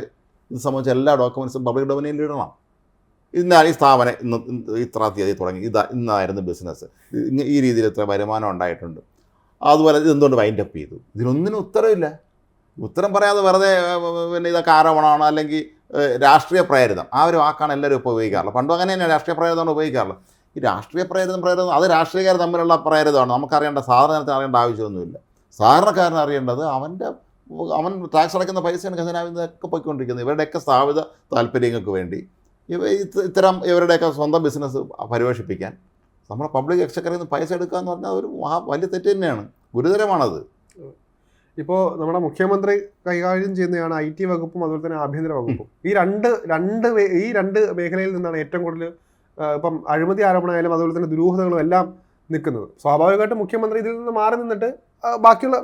ഇത് സംബന്ധിച്ച എല്ലാ ഡോക്യുമെൻസും പബ്ലിക് ഡൊമിനിയിൽ ഇടണം. ഇന്നാണ് ഈ സ്ഥാപനം ഇന്ന് ഇത്ര തീയതി തുടങ്ങി. ഇതാ ഇന്നായിരുന്നു ബിസിനസ് ഈ രീതിയിൽ ഇത്ര വരുമാനം ഉണ്ടായിട്ടുണ്ട്. അതുപോലെ ഇത് എന്തുകൊണ്ട് വൈൻഡപ്പ് ചെയ്തു? ഇതിനൊന്നിനും ഉത്തരവില്ല. ഉത്തരം പറയാതെ വെറുതെ പിന്നെ ഇതൊക്കെ ആരോപണമാണ് അല്ലെങ്കിൽ രാഷ്ട്രീയ പ്രേരിതം. ആ ഒരു വാക്കാണ് എല്ലാവരും ഇപ്പോൾ ഉപയോഗിക്കാറുള്ളത്. പണ്ടും അങ്ങനെ തന്നെയാണ് രാഷ്ട്രീയ പ്രേരിതമാണ് ഉപയോഗിക്കാറുള്ളത്. ഈ രാഷ്ട്രീയ പ്രേരിതം പ്രേരിതം അത് രാഷ്ട്രീയക്കാർ തമ്മിലുള്ള പ്രേരിതമാണ്. നമുക്കറിയേണ്ട സാധാരണത്തിന് അറിയേണ്ട ആവശ്യമൊന്നുമില്ല. സാധാരണക്കാരൻ അറിയേണ്ടത് അവന്റെ അവൻ ടാക്സ് അടയ്ക്കുന്ന പൈസയാണ് ഖജനാവിൽ പോയിക്കൊണ്ടിരിക്കുന്നത്. ഇവരുടെയൊക്കെ സ്ഥാപിത താല്പര്യങ്ങൾക്ക് വേണ്ടി. ഇവ ഇത് ഇത്തരം ഇവരുടെയൊക്കെ സ്വന്തം ബിസിനസ് പരിപോഷിപ്പിക്കാൻ. നമ്മുടെ പബ്ലിക് എക്സ്ചക്കറിൽ നിന്ന് പൈസ എടുക്കുക എന്ന് പറഞ്ഞാൽ ഒരു മഹാ വലിയ തെറ്റ് തന്നെയാണ്. ഗുരുതരമാണത്. ഇപ്പോൾ നമ്മുടെ മുഖ്യമന്ത്രി കൈകാര്യം ചെയ്യുന്നതാണ് ഐ ടി വകുപ്പും അതുപോലെ തന്നെ ആഭ്യന്തര വകുപ്പും. ഈ രണ്ട് രണ്ട് ഈ രണ്ട് മേഖലയിൽ നിന്നാണ് ഏറ്റവും കൂടുതൽ ഇപ്പം അഴിമതി ആരോപണമായാലും അതുപോലെ തന്നെ ദുരൂഹതകളും എല്ലാം നിൽക്കുന്നത്. സ്വാഭാവികമായിട്ടും മുഖ്യമന്ത്രി ഇതിൽ നിന്ന് മാറി നിന്നിട്ട് ബാക്കിയുള്ള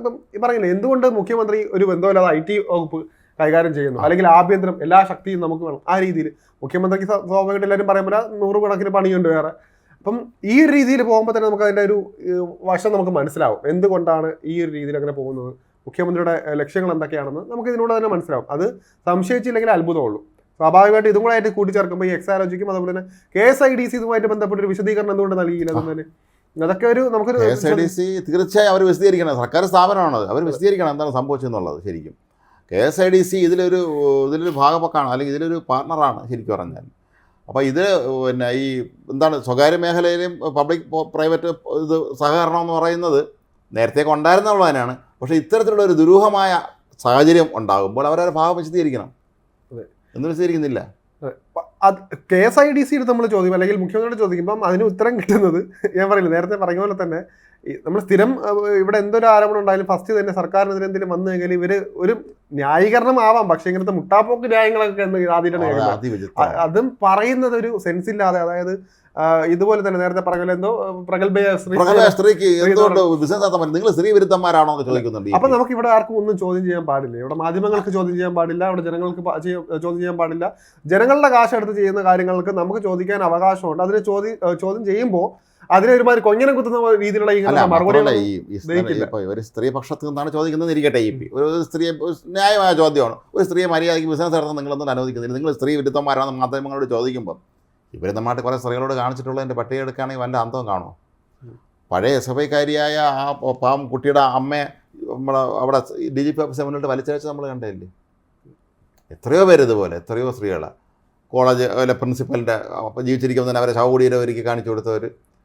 പറഞ്ഞില്ലേ എന്തുകൊണ്ട് മുഖ്യമന്ത്രി ഒരു ബന്ധമില്ലാതെ ഐ ടി വകുപ്പ് കൈകാര്യം ചെയ്യുന്നു? അല്ലെങ്കിൽ ആഭ്യന്തരം എല്ലാ ശക്തിയും നമുക്ക് വേണം. ആ രീതിയിൽ മുഖ്യമന്ത്രിക്ക് സ്വാഭാവികമായിട്ട് എല്ലാവരും പറയുമ്പോൾ നൂറുകണക്കിന് പണിയുണ്ട് വേറെ. അപ്പം ഈ ഒരു രീതിയിൽ പോകുമ്പോൾ തന്നെ നമുക്ക് അതിന്റെ ഒരു വശം നമുക്ക് മനസ്സിലാവും. എന്തുകൊണ്ടാണ് ഈ ഒരു രീതിയിൽ അങ്ങനെ പോകുന്നത്? മുഖ്യമന്ത്രിയുടെ ലക്ഷ്യങ്ങൾ എന്തൊക്കെയാണെന്ന് നമുക്ക് ഇതിനോട് തന്നെ മനസ്സിലാവും. അത് സംശയിച്ചില്ലെങ്കിൽ അത്ഭുതമുള്ളൂ. സ്വാഭാവികമായിട്ട് ഇതും കൂടെ ആയിട്ട് കൂട്ടിച്ചേർക്കുമ്പോൾ ഈ എക്സാലോജിക്കും അതുപോലെ തന്നെ K S I D C ഇതുമായിട്ട് ബന്ധപ്പെട്ട ഒരു വിശദീകരണം എന്തുകൊണ്ട് നൽകിയില്ല തന്നെ. അതൊക്കെ ഒരു നമുക്കൊരു K S I D C തീർച്ചയായും അവർ വിശദീകരിക്കണം. സർക്കാർ സ്ഥാപനമാണത് അവർ വിശദീകരിക്കണം എന്താണ് സംഭവിച്ചെന്നുള്ളത് ശരിക്കും. K S I D C ഇതിലൊരു ഇതിലൊരു ഭാഗപക്കാണ് അല്ലെങ്കിൽ ഇതിലൊരു പാർട്ണറാണ് ശരിക്കും പറഞ്ഞാൽ. അപ്പോൾ ഇത് പിന്നെ ഈ എന്താണ് സ്വകാര്യ മേഖലയിലും പബ്ലിക് പ്രൈവറ്റ് ഇത് സഹകരണം എന്ന് പറയുന്നത് നേരത്തെ ഉണ്ടായിരുന്നുള്ളത് തന്നെയാണ് പക്ഷേ ഇത്തരത്തിലുള്ള ഒരു ദുരൂഹമായ സാഹചര്യം ഉണ്ടാകുമ്പോൾ അവരവരുടെ ഭാഗം വിശദീകരിക്കണം അതെ. എന്ന് വിശദീകരിക്കുന്നില്ല. കെ എസ് ഐ ഡി സിയുടെ നമ്മൾ ചോദ്യം അല്ലെങ്കിൽ മുഖ്യമന്ത്രിയോട് ചോദിക്കുമ്പം അതിന് ഉത്തരം കിട്ടുന്നത് ഞാൻ പറയില്ല. നേരത്തെ പറഞ്ഞ പോലെ തന്നെ നമ്മൾ സ്ഥിരം ഇവിടെ എന്തൊരു ആരോപണം ഉണ്ടായാലും ഫസ്റ്റ് തന്നെ സർക്കാരിനെതിരെ എന്തെങ്കിലും വന്നു കഴിഞ്ഞാൽ ഇവർ ഒരു ന്യായീകരണം ആവാം. പക്ഷേ ഇങ്ങനത്തെ മുട്ടാപ്പോക്ക് ന്യായങ്ങളൊക്കെ ആദ്യമായിട്ടാണ് അതും പറയുന്നത് ഒരു സെൻസ് ഇല്ലാതെ അതായത് ഇതുപോലെ തന്നെ നേരത്തെ പറഞ്ഞ പ്രഗത്ഭയ എന്തോ പ്രഗത്ഭ ശ്രീ പ്രഗത്ഭ സ്ത്രീക്ക് എന്തുകൊണ്ട് ബിസിനസ് നടത്താൻ നിങ്ങൾ സ്ത്രീ വിരുദ്ധന്മാരാണോ എന്ന് ചോദിക്കുന്നുണ്ട് അപ്പൊ നമുക്ക് ഇവിടെ ആർക്കും ഒന്നും ചോദ്യം ചെയ്യാൻ പാടില്ല. ഇവിടെ മാധ്യമങ്ങൾക്ക് ചോദ്യം ചെയ്യാൻ പാടില്ല. ഇവിടെ ജനങ്ങൾക്ക് ചോദ്യം ചെയ്യാൻ പാടില്ല. ജനങ്ങളുടെ കാശ് എടുത്ത് ചെയ്യുന്ന കാര്യങ്ങൾക്ക് നമുക്ക് ചോദിക്കാൻ അവകാശമുണ്ട്. അതിനെ ചോദ്യം ചോദ്യം ചെയ്യുമ്പോൾ അതിനെ ഒരുമാതിരി കൊഞ്ഞനം കുത്തുന്ന രീതിയിലുള്ള മറുപടി. ഒരു സ്ത്രീ പക്ഷത്ത് നിന്നാണ് ചോദിക്കുന്നത് ഇരിക്കട്ടെ ഈ ഒരു സ്ത്രീ ന്യായമായ ചോദ്യമാണ്. ഒരു സ്ത്രീയെ മര്യാദയ്ക്ക് ബിസിനസ് നടത്താൻ നിങ്ങളൊന്നും അനുവദിക്കുന്നില്ല. നിങ്ങൾ സ്ത്രീ വിരുദ്ധന്മാരാണെന്ന് മാധ്യമങ്ങളോട് ചോദിക്കുമ്പോൾ ഇവർ നമ്മായിട്ട് കുറേ സ്ത്രീകളോട് കാണിച്ചിട്ടുള്ളതിന്റെ പട്ടിക എടുക്കുകയാണെങ്കിൽ വല്ല അന്തം കാണുമോ? പഴയ എസ് എഫ് ഐക്കാരിയായ ആ പാവം കുട്ടിയുടെ അമ്മയെ നമ്മൾ അവിടെ ഡി ജി പി ഓഫീസിൽ മുന്നിട്ട് വലിച്ചയച്ച് നമ്മൾ കണ്ടില്ലേ എത്രയോ പേര് ഇതുപോലെ എത്രയോ സ്ത്രീകളാണ് കോളേജ് അല്ലെ പ്രിൻസിപ്പലിന്റെ ജീവിച്ചിരിക്കുമ്പോൾ തന്നെ അവരെ ശവകുടിയിൽ ഒരുക്കി കാണിച്ചു കൊടുത്തവർ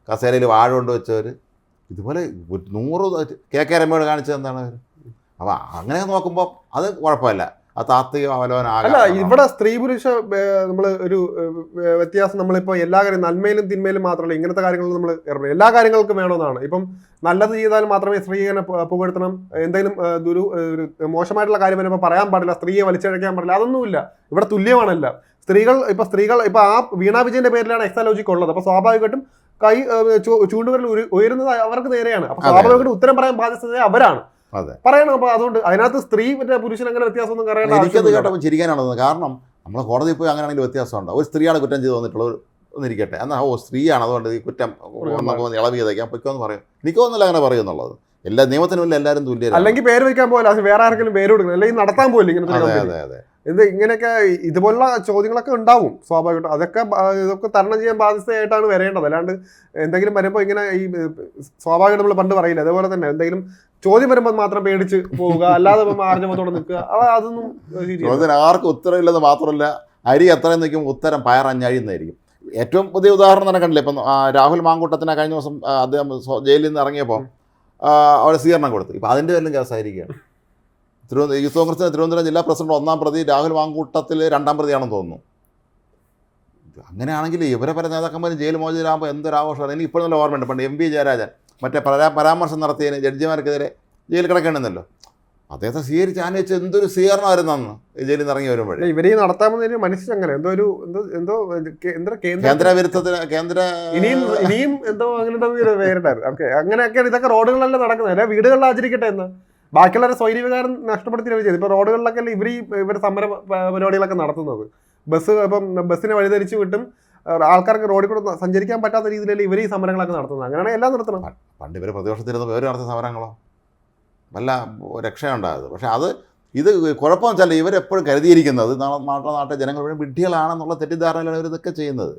കസേരയിൽ വാഴ കൊണ്ട് വെച്ചവർ ഇതുപോലെ നൂറ് കെ കെ രമയോട് കാണിച്ചത് എന്താണ് അവർ അപ്പോൾ അങ്ങനെ നോക്കുമ്പോൾ അത് കുഴപ്പമില്ല. അത് താത്വിക അവലോകനം അല്ല ഇവിടെ സ്ത്രീ പുരുഷ നമ്മൾ ഒരു വ്യത്യാസം നമ്മളിപ്പോൾ എല്ലാ കാര്യം നന്മയിലും തിന്മയിലും മാത്രമല്ല ഇങ്ങനത്തെ കാര്യങ്ങളിൽ നമ്മൾ ഏർപ്പെടും എല്ലാ കാര്യങ്ങൾക്കും വേണമെന്നാണ്. ഇപ്പം നല്ലത് ചെയ്താൽ മാത്രമേ സ്ത്രീയെ പുകഴ്ത്തണം. എന്തെങ്കിലും ദുരു ഒരു മോശമായിട്ടുള്ള കാര്യം വരുമ്പോൾ പറയാൻ പാടില്ല സ്ത്രീയെ വലിച്ചഴക്കാൻ പാടില്ല അതൊന്നുമില്ല. ഇവിടെ തുല്യമാണല്ല. സ്ത്രീകൾ ഇപ്പൊ സ്ത്രീകൾ ഇപ്പൊ ആ വീണ വിജയന്റെ പേരിലാണ് എക്സാലോജിക്ക് ഉള്ളത്. അപ്പൊ സ്വാഭാവികമായിട്ടും കൈ ചൂണ്ടുകളിൽ ഉയരുന്നത് അവർക്ക് നേരെയാണ്. അപ്പൊ. സ്വാഭാവികമായിട്ടും ഉത്തരം പറയാൻ ബാധ്യത അവരാണ്. പറയണം. അപ്പൊ അതുകൊണ്ട് അതിനകത്ത് സ്ത്രീ മറ്റേ പുരുഷൻ അങ്ങനെ വ്യത്യാസമൊന്നും കാരണം എനിക്കത് കേട്ടോ കേട്ടപ്പോൾ ചിരിക്കാനാണ് തോന്നുന്നത്. കാരണം നമ്മൾ കോടതിയിൽ പോയി അങ്ങനെയാണെങ്കിൽ വ്യത്യാസമുണ്ട്. ഒരു സ്ത്രീയാണ് കുറ്റം ചെയ്ത് വന്നിട്ടുള്ളത് ഒന്നിരിക്കട്ടെ. എന്നാൽ ഓ സ്ത്രീയാണ്. അതുകൊണ്ട് ഈ കുറ്റം ഇളവ് ചെയ്തേക്കാം. പൊയ്ക്കോന്ന് പറയും. എനിക്കൊന്നുമില്ല അങ്ങനെ പറയുന്നുള്ളത് എല്ലാ നിയമത്തിനും എല്ലാവരും തുല്യരാണ്. അല്ലെങ്കിൽ പേര് വെക്കാൻ പോലെ അത് വേറെ ആർക്കെങ്കിലും പേര് കൊടുക്കണം. അല്ലെങ്കിൽ നടത്താൻ പോലും ഇങ്ങനെ അതെ അതെ അതെ. ഇത് ഇങ്ങനെയൊക്കെ ഇതുപോലുള്ള ചോദ്യങ്ങളൊക്കെ ഉണ്ടാവും സ്വാഭാവികമായിട്ടും. അതൊക്കെ ഇതൊക്കെ തരണം ചെയ്യാൻ ബാധ്യതയായിട്ടാണ് വരേണ്ടത്. അല്ലാണ്ട് എന്തെങ്കിലും വരുമ്പോൾ ഇങ്ങനെ ഈ സ്വാഭാവികമായിട്ട് സ്വാഭാവികം നമ്മൾ പണ്ട് പറയില്ല? അതേപോലെ തന്നെ എന്തെങ്കിലും ചോദ്യം വരുമ്പോൾ മാത്രം പേടിച്ച് പോവുക അല്ലാതെ ആർജവത്തോടെ നിൽക്കുക. അതൊന്നും. ചോദ്യത്തിന് ആർക്കും ഉത്തരമില്ലെന്ന് മാത്രമല്ല അരി എത്രയും നിൽക്കും ഉത്തരം പയറഞ്ഞഴിയുന്നതായിരിക്കും. ഏറ്റവും പുതിയ ഉദാഹരണം തന്നെ കണ്ടില്ലേ? ഇപ്പം രാഹുൽ മാങ്കൂട്ടത്തിന് കഴിഞ്ഞ ദിവസം അദ്ദേഹം ജയിലിൽ നിന്ന് ഇറങ്ങിയപ്പോൾ അവിടെ സ്വീകരണം കൊടുത്തു. ഇപ്പം അതിന്റെ വല്ലതും കേസായിരിക്കുകയാണ്. തിരുവനന്തപുരം യൂത്ത് കോൺഗ്രസിന് തിരുവനന്തപുരം ജില്ലാ പ്രസിഡന്റ് ഒന്നാം പ്രതി രാഹുൽ മാങ്കൂട്ടത്തിൽ രണ്ടാം പ്രതിയാണെന്ന് തോന്നുന്നു. അങ്ങനെയാണെങ്കിൽ ഇവരെ പല നേതാക്കന്മാരും ജയിൽ മോചിതരാകുമ്പോൾ എന്തൊരാഘോഷമാണ്? എനിക്ക് ഇപ്പോഴും നല്ല ഓർമ്മയുണ്ട്. പണ്ട് എം പി ജയരാജൻ മറ്റേ പരാ പരാമർശം നടത്തിയതിന് ജഡ്ജിമാർക്കെതിരെ ജയിലിൽ കിടക്കണമെന്നല്ലോ അദ്ദേഹത്തെ സ്വീകരിച്ച് ആനയിച്ച് എന്തൊരു സ്വീകരണമായിരുന്നു അന്ന് ജയിലിൽ നിന്ന് ഇറങ്ങി വരുമ്പോഴേ. ഇവരെയും പോകുന്നതിന് മനുഷ്യങ്ങനെ എന്തോ ഒരു എന്തോ എന്തോ എന്തോ കേന്ദ്ര വിരുദ്ധത്തിന് കേന്ദ്ര ഇനിയും ഇനിയും എന്തോ അങ്ങനെ പേരുണ്ടായിരുന്നു ഓക്കെ അങ്ങനെയൊക്കെയാണ് ഇതൊക്കെ റോഡുകളിലല്ല നടക്കുന്നത്. അല്ലെ വീടുകളിൽ ആചരിക്കട്ടെ എന്ന്. ബാക്കിയുള്ളവരെ സ്വൈര്യവികാരം നഷ്ടപ്പെടുത്തിയാണ് ചെയ്തത് ഇപ്പൊ റോഡുകളിലൊക്കെ അല്ലെങ്കിൽ ഇവർ ഈ ഇവർ സമര പരിപാടികളൊക്കെ നടത്തുന്നത്. ബസ് ഇപ്പം ബസ്സിനെ വഴിതിരിച്ചു വിട്ടും ആൾക്കാർക്ക് റോഡിൽ കൂടെ സഞ്ചരിക്കാൻ പറ്റാത്ത രീതിയിലല്ലേ ഇവർ ഈ സമരങ്ങളൊക്കെ നടത്തുന്നത്? അങ്ങനെയാണ് എല്ലാം നടത്തണം. പണ്ട് ഇവർ പ്രതിപക്ഷത്തിരുന്ന് ഇവർ നടത്തിയ സമരങ്ങളോ? വല്ല രക്ഷയുണ്ടായത്. പക്ഷേ അത് ഇത് കുഴപ്പമെന്ന് വെച്ചാൽ ഇവരെപ്പോഴും കരുതിയിരിക്കുന്നത് നാളെ നാട്ടിലെ നാട്ടിലെ ജനങ്ങൾ മുഴുവൻ വിഡ്ഢികളാണെന്നുള്ള തെറ്റിദ്ധാരണയിലാണ് ഇവർ ഇതൊക്കെ ചെയ്യുന്നത്.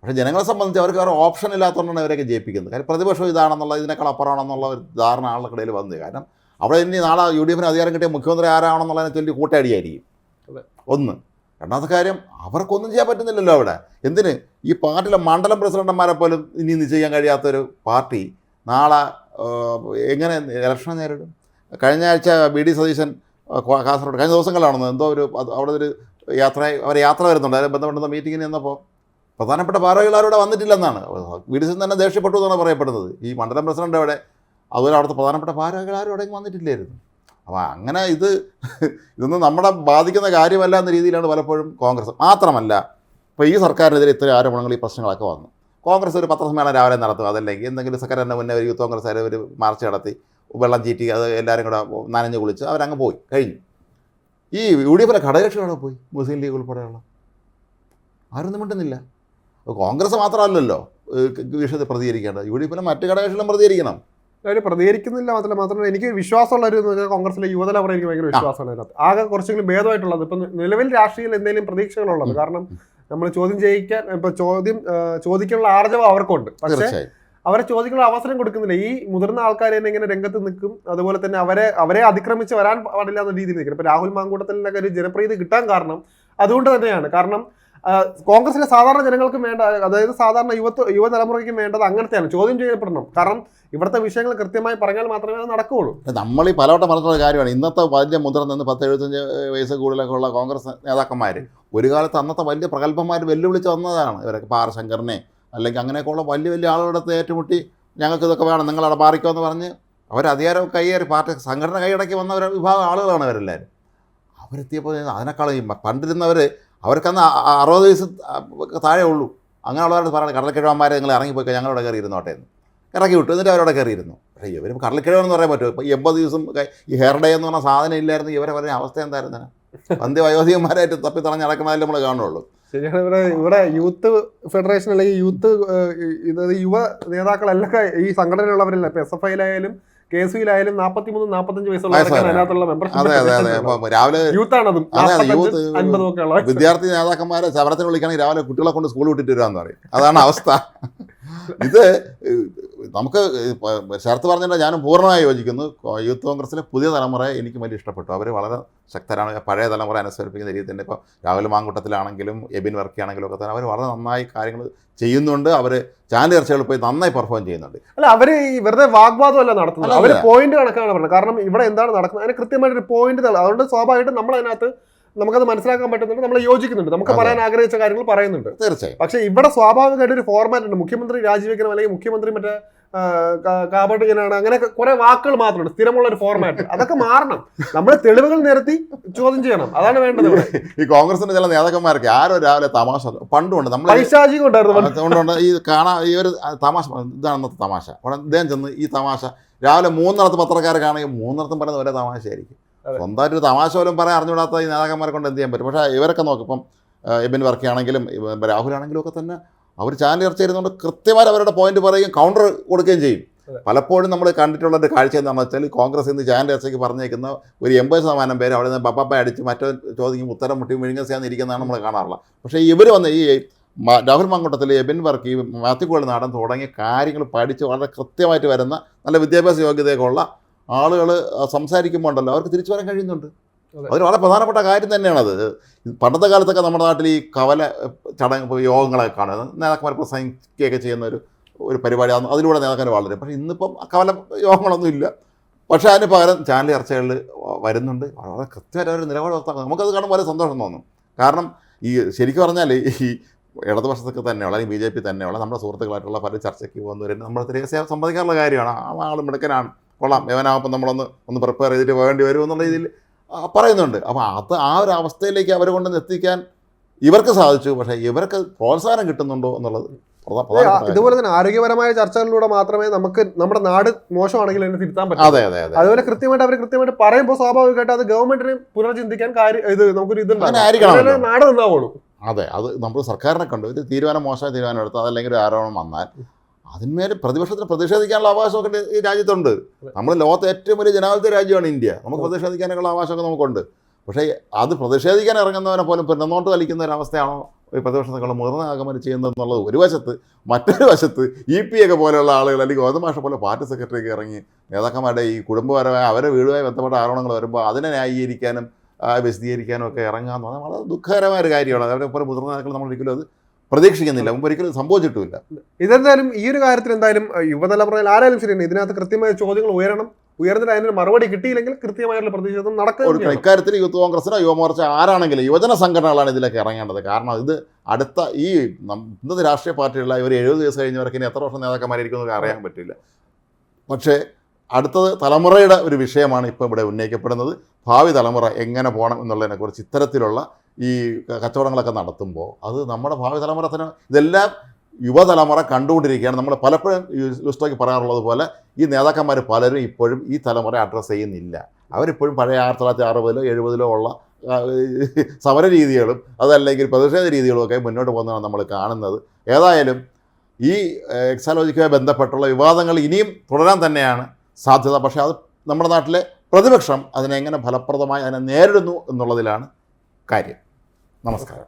പക്ഷേ ജനങ്ങളെ സംബന്ധിച്ച് അവർക്ക് വേറെ ഓപ്ഷൻ ഇല്ലാത്തതുകൊണ്ടാണ് ഇവരൊക്കെ ജയിപ്പിക്കുന്നത്. കാര്യം പ്രതിപക്ഷം ഇതാണെന്നുള്ള ഇതിനേക്കാൾ അപ്പുറമാണെന്നുള്ള ഒരു ധാരണ ആളുടെ ഇടയിൽ വന്നത്. കാരണം അവിടെ ഇനി നാളെ യു ഡി എഫിന് അധികാരം കിട്ടിയ മുഖ്യമന്ത്രി ആരാണെന്നുള്ളതിനെ ചൊല്ലി കൂട്ടടിയായിരിക്കും. ഒന്ന്. രണ്ടാമത്തെ കാര്യം അവർക്കൊന്നും ചെയ്യാൻ പറ്റുന്നില്ലല്ലോ അവിടെ. എന്തിന്? ഈ പാർട്ടിയിലെ മണ്ഡലം പ്രസിഡന്റുമാരെ പോലും ഇനി ചെയ്യാൻ കഴിയാത്തൊരു പാർട്ടി നാളെ എങ്ങനെ ഇലക്ഷൻ നേരിടും? കഴിഞ്ഞ ആഴ്ച ബി ഡി സതീശൻ കാസർഗോഡ് കഴിഞ്ഞ ദിവസങ്ങളിലാണെന്ന് എന്തോ ഒരു അവിടെ ഒരു യാത്ര അവർ യാത്ര വരുന്നുണ്ട്. അതിന് ബന്ധപ്പെടുന്ന മീറ്റിങ്ങിന് ചെന്നപ്പോൾ പ്രധാനപ്പെട്ട വന്നിട്ടില്ല വന്നിട്ടില്ലെന്നാണ്. ബി ഡി സതീശൻ തന്നെ ദേഷ്യപ്പെട്ടു എന്നാണ് പറയപ്പെടുന്നത്. ഈ മണ്ഡലം പ്രസിഡന്റ് അവിടെ അതുപോലെ അവിടുത്തെ പ്രധാനപ്പെട്ട ഭാരവാഹികളാരും അവിടെ വന്നിട്ടില്ലായിരുന്നു. അപ്പോൾ അങ്ങനെ ഇത് ഇതൊന്നും നമ്മളെ ബാധിക്കുന്ന കാര്യമല്ല എന്ന രീതിയിലാണ് പലപ്പോഴും കോൺഗ്രസ്. മാത്രമല്ല ഇപ്പോൾ ഈ സർക്കാരിനെതിരെ ഇത്രയും ആരോപണങ്ങൾ ഈ പ്രശ്നങ്ങളൊക്കെ വന്നു. കോൺഗ്രസ് ഒരു പത്രസമ്മേളനം രാവിലെ നടത്തും. അതല്ലെങ്കിൽ എന്തെങ്കിലും സെക്രട്ടറിന്റെ മുന്നേ ഒരു യൂത്ത് കോൺഗ്രസ് ഒരു മാർച്ച് നടത്തി വെള്ളം ചീറ്റി അത് എല്ലാവരും കൂടെ നനഞ്ഞ് കുളിച്ച് അവരങ്ങ് പോയി കഴിഞ്ഞു. ഈ യു ഡി എഫിലെ ഘടകകക്ഷികളെ പോയി? മുസ്ലിം ലീഗ് ഉൾപ്പെടെയുള്ള? ആരൊന്നും മിണ്ടുന്നില്ല. കോൺഗ്രസ് മാത്രമല്ലല്ലോ വിഷയത്തിൽ പ്രതികരിക്കേണ്ടത്. യു ഡി എഫിലും മറ്റ് ഘടകകക്ഷികളും പ്രതികരിക്കണം. അവർ പ്രതികരിക്കുന്നില്ല മാത്രമല്ല മാത്രമല്ല എനിക്ക് വിശ്വാസമുള്ളവർ എന്ന് പറഞ്ഞാൽ കോൺഗ്രസിലെ യുവതലമുറ എനിക്ക് ഭയങ്കര വിശ്വാസമുള്ള അതിനകത്ത് ആകെ കുറച്ചെങ്കിലും ഭേദമായിട്ടുള്ളത്. ഇപ്പം നിലവിൽ രാഷ്ട്രീയത്തിൽ എന്തെങ്കിലും പ്രതീക്ഷകളുള്ളത്? കാരണം നമ്മൾ ചോദ്യം ചെയ്യിക്കാൻ ഇപ്പൊ ചോദ്യം ചോദിക്കാനുള്ള ആർജവം അവർക്കുണ്ട്. പക്ഷേ അവരെ ചോദിക്കാനുള്ള അവസരം കൊടുക്കുന്നില്ല. ഈ മുതിർന്ന ആൾക്കാർ തന്നെ ഇങ്ങനെ രംഗത്ത് നിൽക്കും. അതുപോലെ തന്നെ അവരെ അവരെ അതിക്രമിച്ച് വരാൻ പാടില്ല എന്ന രീതിയിൽ നിൽക്കണം ഇപ്പൊ രാഹുൽ മാങ്കൂട്ടത്തിലൊക്കെ ഒരു ജനപ്രീതി കിട്ടാൻ കാരണം അതുകൊണ്ട് തന്നെയാണ്. കാരണം കോൺഗ്രസിലെ സാധാരണ ജനങ്ങൾക്ക് വേണ്ട അതായത് സാധാരണ യുവത്വ യുവതലമുറയ്ക്ക് വേണ്ടത് അങ്ങനത്തെയാണ്. ചോദ്യം ചെയ്യപ്പെടണം. കാരണം ഇവിടുത്തെ വിഷയങ്ങൾ കൃത്യമായി പറഞ്ഞാൽ മാത്രമേ അത് നടക്കുകയുള്ളൂ. നമ്മൾ ഈ പലവട്ടം പറഞ്ഞിട്ടുള്ള കാര്യമാണ്. ഇന്നത്തെ വലിയ മുതിർന്ന നിന്ന് പത്ത് എഴുപത്തഞ്ച് വയസ്സ് കൂടുതലൊക്കെ ഉള്ള കോൺഗ്രസ് നേതാക്കന്മാർ ഒരു കാലത്ത് അന്നത്തെ വലിയ പ്രഗത്ഭന്മാർ വെല്ലുവിളിച്ച് വന്നതാണ്. ഇവരൊക്കെ പാറശങ്കറിനെ അല്ലെങ്കിൽ അങ്ങനെയൊക്കെയുള്ള വലിയ വലിയ ആളുകളുടെ ഏറ്റുമുട്ടി ഞങ്ങൾക്ക് ഇതൊക്കെ വേണം നിങ്ങളവിടെ മാറിക്കോ എന്ന് പറഞ്ഞ് അവർ അധികാരം കൈയേറി പാർട്ടി സംഘടന കൈയടക്കി വന്ന ഒരു വിഭാഗം ആളുകളാണ് അവരെല്ലാവരും അവരെത്തിയപ്പോൾ അതിനേക്കാളും പണ്ടിരുന്നവർ അവർക്കന്ന് അറുപത് വയസ്സ് താഴെ ഉള്ളൂ. അങ്ങനെയുള്ളവരോട് പറയണം കടലക്കിഴവന്മാരെ നിങ്ങൾ ഇറങ്ങിപ്പോയി ഞങ്ങളവിടെ കയറി ഇരുന്നോട്ടെ എന്ന് ഇറക്കി വിട്ടു എന്നിട്ട് അവരവിടെ കയറിയിരുന്നു. പക്ഷേ ഇവർ കടലക്കിഴവെന്ന് പറയാൻ പറ്റുമോ? ഇപ്പോൾ എൺപത് ദിവസം ഈ ഹെയർ ഡേ എന്ന് പറഞ്ഞ സാധനം ഇല്ലായിരുന്നു ഇവരെ പറഞ്ഞ അവസ്ഥ എന്തായിരുന്നു? പന്തി വയോധികന്മാരായിട്ട് തപ്പി തളഞ്ഞ് നടക്കണതല്ലേ നമ്മൾ കാണുള്ളൂ. ശരിയാണ് ഇവിടെ ഇവിടെ യൂത്ത് ഫെഡറേഷൻ അല്ലെങ്കിൽ യൂത്ത് ഇത് യുവ നേതാക്കളെല്ലാം ഈ സംഘടനയുള്ളവരല്ല ഇപ്പോൾ എസ് എഫ് ഐയിലായാലും കെ എസ് യുയിലായാലും നാൽപ്പത്തി മൂന്ന് നാൽപ്പത്തഞ്ച് വയസ്സുള്ള അതിനകത്തുള്ള അതെ അതെ അതെ. മെമ്പർഷിപ്പ് രാവിലെ യൂത്ത് ആണതും അതെ, അതെ, അൻപതും ഒക്കെ ഉള്ള വിദ്യാർത്ഥി നേതാക്കന്മാരെ സമരത്തിന് വിളിക്കുകയാണെങ്കിൽ രാവിലെ കുട്ടികളെ കൊണ്ട് സ്കൂളിൽ വിട്ടിട്ട് വരാമെന്ന് പറയും. അതാണ് അവസ്ഥ. ഇത് നമുക്ക് ശരത്ത് പറഞ്ഞിട്ട് ഞാനും പൂർണമായി യോജിക്കുന്നു. യൂത്ത് കോൺഗ്രസിലെ പുതിയ തലമുറയെ എനിക്ക് വലിയ ഇഷ്ടപ്പെട്ടു. അവർ വളരെ ശക്തരാണ്. പഴയ തലമുറ അനുസരിപ്പിക്കുന്ന രീതിയിൽ തന്നെ ഇപ്പോൾ രാഹുൽ മാങ്കൂട്ടത്തിലാണെങ്കിലും എബിൻ വർക്കി ആണെങ്കിലും ഒക്കെ തന്നെ അവർ വളരെ നന്നായി കാര്യങ്ങൾ ചെയ്യുന്നുണ്ട്. അവർ ചാനൽ ചർച്ചകൾ പോയി നന്നായി പെർഫോം ചെയ്യുന്നുണ്ട്. അല്ല അവർ ഈ വെറുതെ വാഗ്വാദമല്ല നടത്തുന്നത്. അവർ പോയിന്റ് കണക്കാണ് പറഞ്ഞത്. കാരണം ഇവിടെ എന്താണ് നടക്കുന്നത്? അതിന് കൃത്യമായിട്ടൊരു പോയിന്റ് അതുകൊണ്ട് സ്വാഭാവികമായിട്ടും നമ്മൾ അതിനകത്ത് നമുക്കത് മനസ്സിലാക്കാൻ പറ്റുന്നുണ്ട് നമ്മൾ യോജിക്കുന്നുണ്ട്. നമുക്ക് പറയാൻ ആഗ്രഹിച്ച കാര്യങ്ങൾ പറയുന്നുണ്ട്. തീർച്ചയായും. പക്ഷേ ഇവിടെ സ്വാഭാവികമായിട്ട് ഒരു ഫോർമാറ്റ് ഉണ്ട്. മുഖ്യമന്ത്രി രാജിവെക്കണം അല്ലെങ്കിൽ മുഖ്യമന്ത്രി മറ്റേ ആ, കാ- അങ്ങനെ കുറെ വാക്കുകൾ മാത്രമുണ്ട്. സ്ഥിരമുള്ള ഒരു ഫോർമാറ്റ് അതൊക്കെ മാറണം. നമ്മൾ തെളിവുകൾ നിരത്തി ചോദ്യം ചെയ്യണം. അതാണ് വേണ്ടത്. ഈ കോൺഗ്രസിന്റെ ചില നേതാക്കന്മാർക്ക് ആരോ രാവിലെ തമാശ പണ്ടുണ്ട് നമ്മൾ ഉണ്ടായിരുന്നു ഈ കാണാ ഈ ഒരു തമാശ ഇതാണ് ഇന്നത്തെ തമാശ. അദ്ദേഹം ചെന്ന് ഈ തമാശ രാവിലെ മൂന്നിടത്ത് പത്രക്കാർ കാണുകയും മൂന്നിടത്തും പറയുന്ന ഒരേ തമാശയായിരിക്കും. സ്വന്തമായിട്ട് ഒരു തമാശ പോലും പറയാൻ അറിഞ്ഞുകൂടാത്ത ഈ നേതാക്കന്മാരെ കൊണ്ട് എന്ത് ചെയ്യാൻ പറ്റും? പക്ഷേ ഇവരൊക്കെ നോക്കും ഇപ്പം എബിൻ വർക്കി ആണെങ്കിലും ഇവ- രാഹുലാണെങ്കിലും ഒക്കെ തന്നെ അവർ ചാനൽ ചർച്ച ചെയ്യുന്നതുകൊണ്ട് കൃത്യമായി അവരുടെ പോയിന്റ് പറയുകയും കൗണ്ടർ കൊടുക്കുകയും ചെയ്യും. പലപ്പോഴും നമ്മൾ കണ്ടിട്ടുള്ള ഒരു കാഴ്ച എന്താണെന്ന് വെച്ചാൽ കോൺഗ്രസ് ഇന്ന് ചാനൽ ചർച്ചയ്ക്ക് പറഞ്ഞേക്കുന്ന ഒരു എൺപത് ശതമാനം പേര് അവിടെ നിന്ന് ബപ്പപ്പ അടിച്ച് മറ്റോ ചോദിക്കും ഉത്തരം മുട്ടി വിഴുങ്ങസിയാന്ന് ഇരിക്കുന്നതാണ് നമ്മൾ കാണാറുള്ളത്. പക്ഷേ ഇവർ വന്ന് ഈ രാഹുൽ മങ്കുട്ടത്തിൽ എബിൻ വർക്ക് ഈ മാത്യുക്കോൾ നാടൻ തുടങ്ങിയ കാര്യങ്ങൾ പഠിച്ച് വളരെ കൃത്യമായിട്ട് വരുന്ന നല്ല വിദ്യാഭ്യാസ യോഗ്യതയൊക്കെ ഉള്ള ആളുകൾ സംസാരിക്കുമ്പോൾ ഉണ്ടല്ലോ അവർക്ക് തിരിച്ചു വരാൻ കഴിയുന്നുണ്ട്. അവർ അതൊരു വളരെ പ്രധാനപ്പെട്ട കാര്യം തന്നെയാണത്. പണ്ടത്തെ കാലത്തൊക്കെ നമ്മുടെ നാട്ടിൽ ഈ കവല ചടങ്ങ് യോഗങ്ങളൊക്കെ കാണുന്നത്. നേതാക്കന്മാർ പ്രസംഗിക്കുകയൊക്കെ ചെയ്യുന്ന ഒരു ഒരു പരിപാടി അത് അതിലൂടെ നേതാക്കന്മാർ വളരെ പക്ഷേ ഇന്നിപ്പം കവല യോഗങ്ങളൊന്നും ഇല്ല. പക്ഷേ അതിന് പകരം ചാനൽ ചർച്ചകളിൽ വരുന്നുണ്ട്. വളരെ കൃത്യമായിട്ട് അവർ നിലപാട് വർത്താക്കുന്നത് നമുക്കത് കാണുമ്പോൾ വളരെ സന്തോഷം തോന്നും. കാരണം ഈ ശരിക്കും പറഞ്ഞാൽ ഈ ഇടതുപക്ഷത്തൊക്കെ തന്നെയുള്ള അല്ലെങ്കിൽ ബി ജെ പി തന്നെയുള്ള നമ്മുടെ സുഹൃത്തുക്കളായിട്ടുള്ള പല ചർച്ചയ്ക്ക് പോകുന്നവരും നമ്മൾ തിരികെ സംബന്ധിക്കാനുള്ള കാര്യമാണ്. ആ ആൾ മിടുക്കനാണ്. കൊള്ളാം. യവനാകുമ്പോൾ നമ്മളൊന്ന് ഒന്ന് പ്രിപ്പയർ ചെയ്തിട്ട് വേണ്ടി വരും എന്നുള്ള രീതിയിൽ പറയുന്നുണ്ട്. അപ്പോൾ അത് ആ ഒരു അവസ്ഥയിലേക്ക് അവരെ കൊണ്ട് എത്തിക്കാൻ ഇവർക്ക് സാധിച്ചു. പക്ഷേ ഇവർക്ക് പ്രോത്സാഹനം കിട്ടുന്നുണ്ടോ എന്നുള്ളത് ഇതുപോലെ തന്നെ ആരോഗ്യപരമായ ചർച്ചകളിലൂടെ മാത്രമേ നമുക്ക് നമ്മുടെ നാട് മോശമാണെങ്കിൽ അതിനെ തിരുത്താൻ പറ്റൂ. അതെ അതെ അതെ. അതുപോലെ കൃത്യമായിട്ട് അവർ കൃത്യമായിട്ട് പറയുമ്പോൾ സ്വാഭാവികമായിട്ട് അത് ഗവൺമെന്റിനെ പുനർചിന്തിക്കാൻ കാര്യം ഇത് നമുക്കൊരു ഇത് ഇതുണ്ടാവും നാട് നന്നാവുള്ളൂ. അതെ അത് നമ്മൾ സർക്കാരിനെ കണ്ടു. ഇത് തീരുമാനം മോശമായ തീരുമാനം എടുത്താൽ അതല്ലെങ്കിൽ ഒരു ആരോപണം വന്നാൽ അതിന്മേൽ പ്രതിപക്ഷത്തിന് പ്രതിഷേധിക്കാനുള്ള അവകാശമൊക്കെ ഈ രാജ്യത്തുണ്ട്. നമ്മൾ ലോകത്തെ ഏറ്റവും വലിയ ജനാധിപത്യ രാജ്യമാണ് ഇന്ത്യ. നമുക്ക് പ്രതിഷേധിക്കാനുള്ള അവകാശമൊക്കെ നമുക്കുണ്ട്. പക്ഷേ അത് പ്രതിഷേധിക്കാൻ ഇറങ്ങുന്നവനെ പോലും പിന്നോട്ട് കളിക്കുന്ന ഒരു അവസ്ഥയാണോ ഈ നിങ്ങൾ മുതിർന്ന ആഗമനം ചെയ്യുന്നതെന്നുള്ളത് ഒരു വശത്ത് മറ്റൊരു വശത്ത് ഇ പി ഒക്കെ പോലെയുള്ള ആളുകൾ അല്ലെങ്കിൽ ഗോതമാഷ മാഷ പോലെ പാർട്ടി സെക്രട്ടറിയൊക്കെ ഇറങ്ങി നേതാക്കന്മാരുടെ ഈ കുടുംബപരമായ അവരെ വീടുമായി ബന്ധപ്പെട്ട ആരോപണങ്ങൾ വരുമ്പോൾ അതിനെ ന്യായീകരിക്കാനും വിശദീകരിക്കാനും ഒക്കെ ഇറങ്ങാന്ന് പറഞ്ഞാൽ വളരെ ദുഃഖകരമായ ഒരു കാര്യമാണ്. അവരെ പോലെ മുതിർന്ന നേതാക്കൾ നമ്മൾ ഒരിക്കലും അത് പ്രതീക്ഷിക്കുന്നില്ല. മുമ്പ് ഒരിക്കലും സംഭവിച്ചിട്ടുമില്ല. ഇതെന്തായാലും ഈ ഒരു കാര്യത്തിൽ എന്തായാലും യുവതലമുറയിൽ ആരായാലും ശരിയാണ് ഇതിനകത്ത് കൃത്യമായ ചോദ്യങ്ങൾ ഉയരണം. ഉയർന്നിട്ട് അതിന് മറുപടി കിട്ടിയില്ലെങ്കിൽ കൃത്യമായിട്ടുള്ള പ്രതിഷേധം ചെയ്യണം. ഇക്കാര്യത്തിൽ യൂത്ത് കോൺഗ്രസിനോ യുവമോർച്ച ആരാണെങ്കിലും യുവജന സംഘടനകളാണ് ഇതിലേക്ക് ഇറങ്ങേണ്ടത്. കാരണം ഇത് അടുത്ത ഈ ഇന്നത്തെ രാഷ്ട്രീയ പാർട്ടിയുള്ള ഒരു എഴുപത് ദിവസം കഴിഞ്ഞവർക്ക് ഇനി എത്ര വർഷം നേതാക്കന്മാരായിരിക്കും എന്ന് അറിയാൻ പറ്റില്ല. പക്ഷേ അടുത്തത് തലമുറയുടെ ഒരു വിഷയമാണ് ഇപ്പോൾ ഇവിടെ ഉന്നയിക്കപ്പെടുന്നത്. ഭാവി തലമുറ എങ്ങനെ പോകണം എന്നുള്ളതിനെക്കുറിച്ച് ഇത്തരത്തിലുള്ള ഈ കച്ചവടങ്ങളൊക്കെ നടത്തുമ്പോൾ അത് നമ്മുടെ ഭാവി തലമുറത്തിന് ഇതെല്ലാം യുവതലമുറ കണ്ടുകൊണ്ടിരിക്കുകയാണ്. നമ്മൾ പലപ്പോഴും ലുസ്റ്റോക്ക് പറയാറുള്ളത് പോലെ ഈ നേതാക്കന്മാർ പലരും ഇപ്പോഴും ഈ തലമുറ അഡ്രസ്സ് ചെയ്യുന്നില്ല. അവരിപ്പോഴും പഴയ ആയിരത്തി തൊള്ളായിരത്തി അറുപതിലോ എഴുപതിലോ ഉള്ള സമര രീതികളും അതല്ലെങ്കിൽ പ്രതിഷേധ രീതികളും ഒക്കെ മുന്നോട്ട് പോകുന്നതാണ് നമ്മൾ കാണുന്നത്. ഏതായാലും ഈ എക്സാലോജിക്കുമായി ബന്ധപ്പെട്ടുള്ള വിവാദങ്ങൾ ഇനിയും തുടരാൻ തന്നെയാണ് സാധ്യത. പക്ഷേ അത് നമ്മുടെ നാട്ടിലെ പ്രതിപക്ഷം അതിനെങ്ങനെ ഫലപ്രദമായി അതിനെ നേരിടുന്നു എന്നുള്ളതിലാണ് കാര്യം. നമസ്കാരം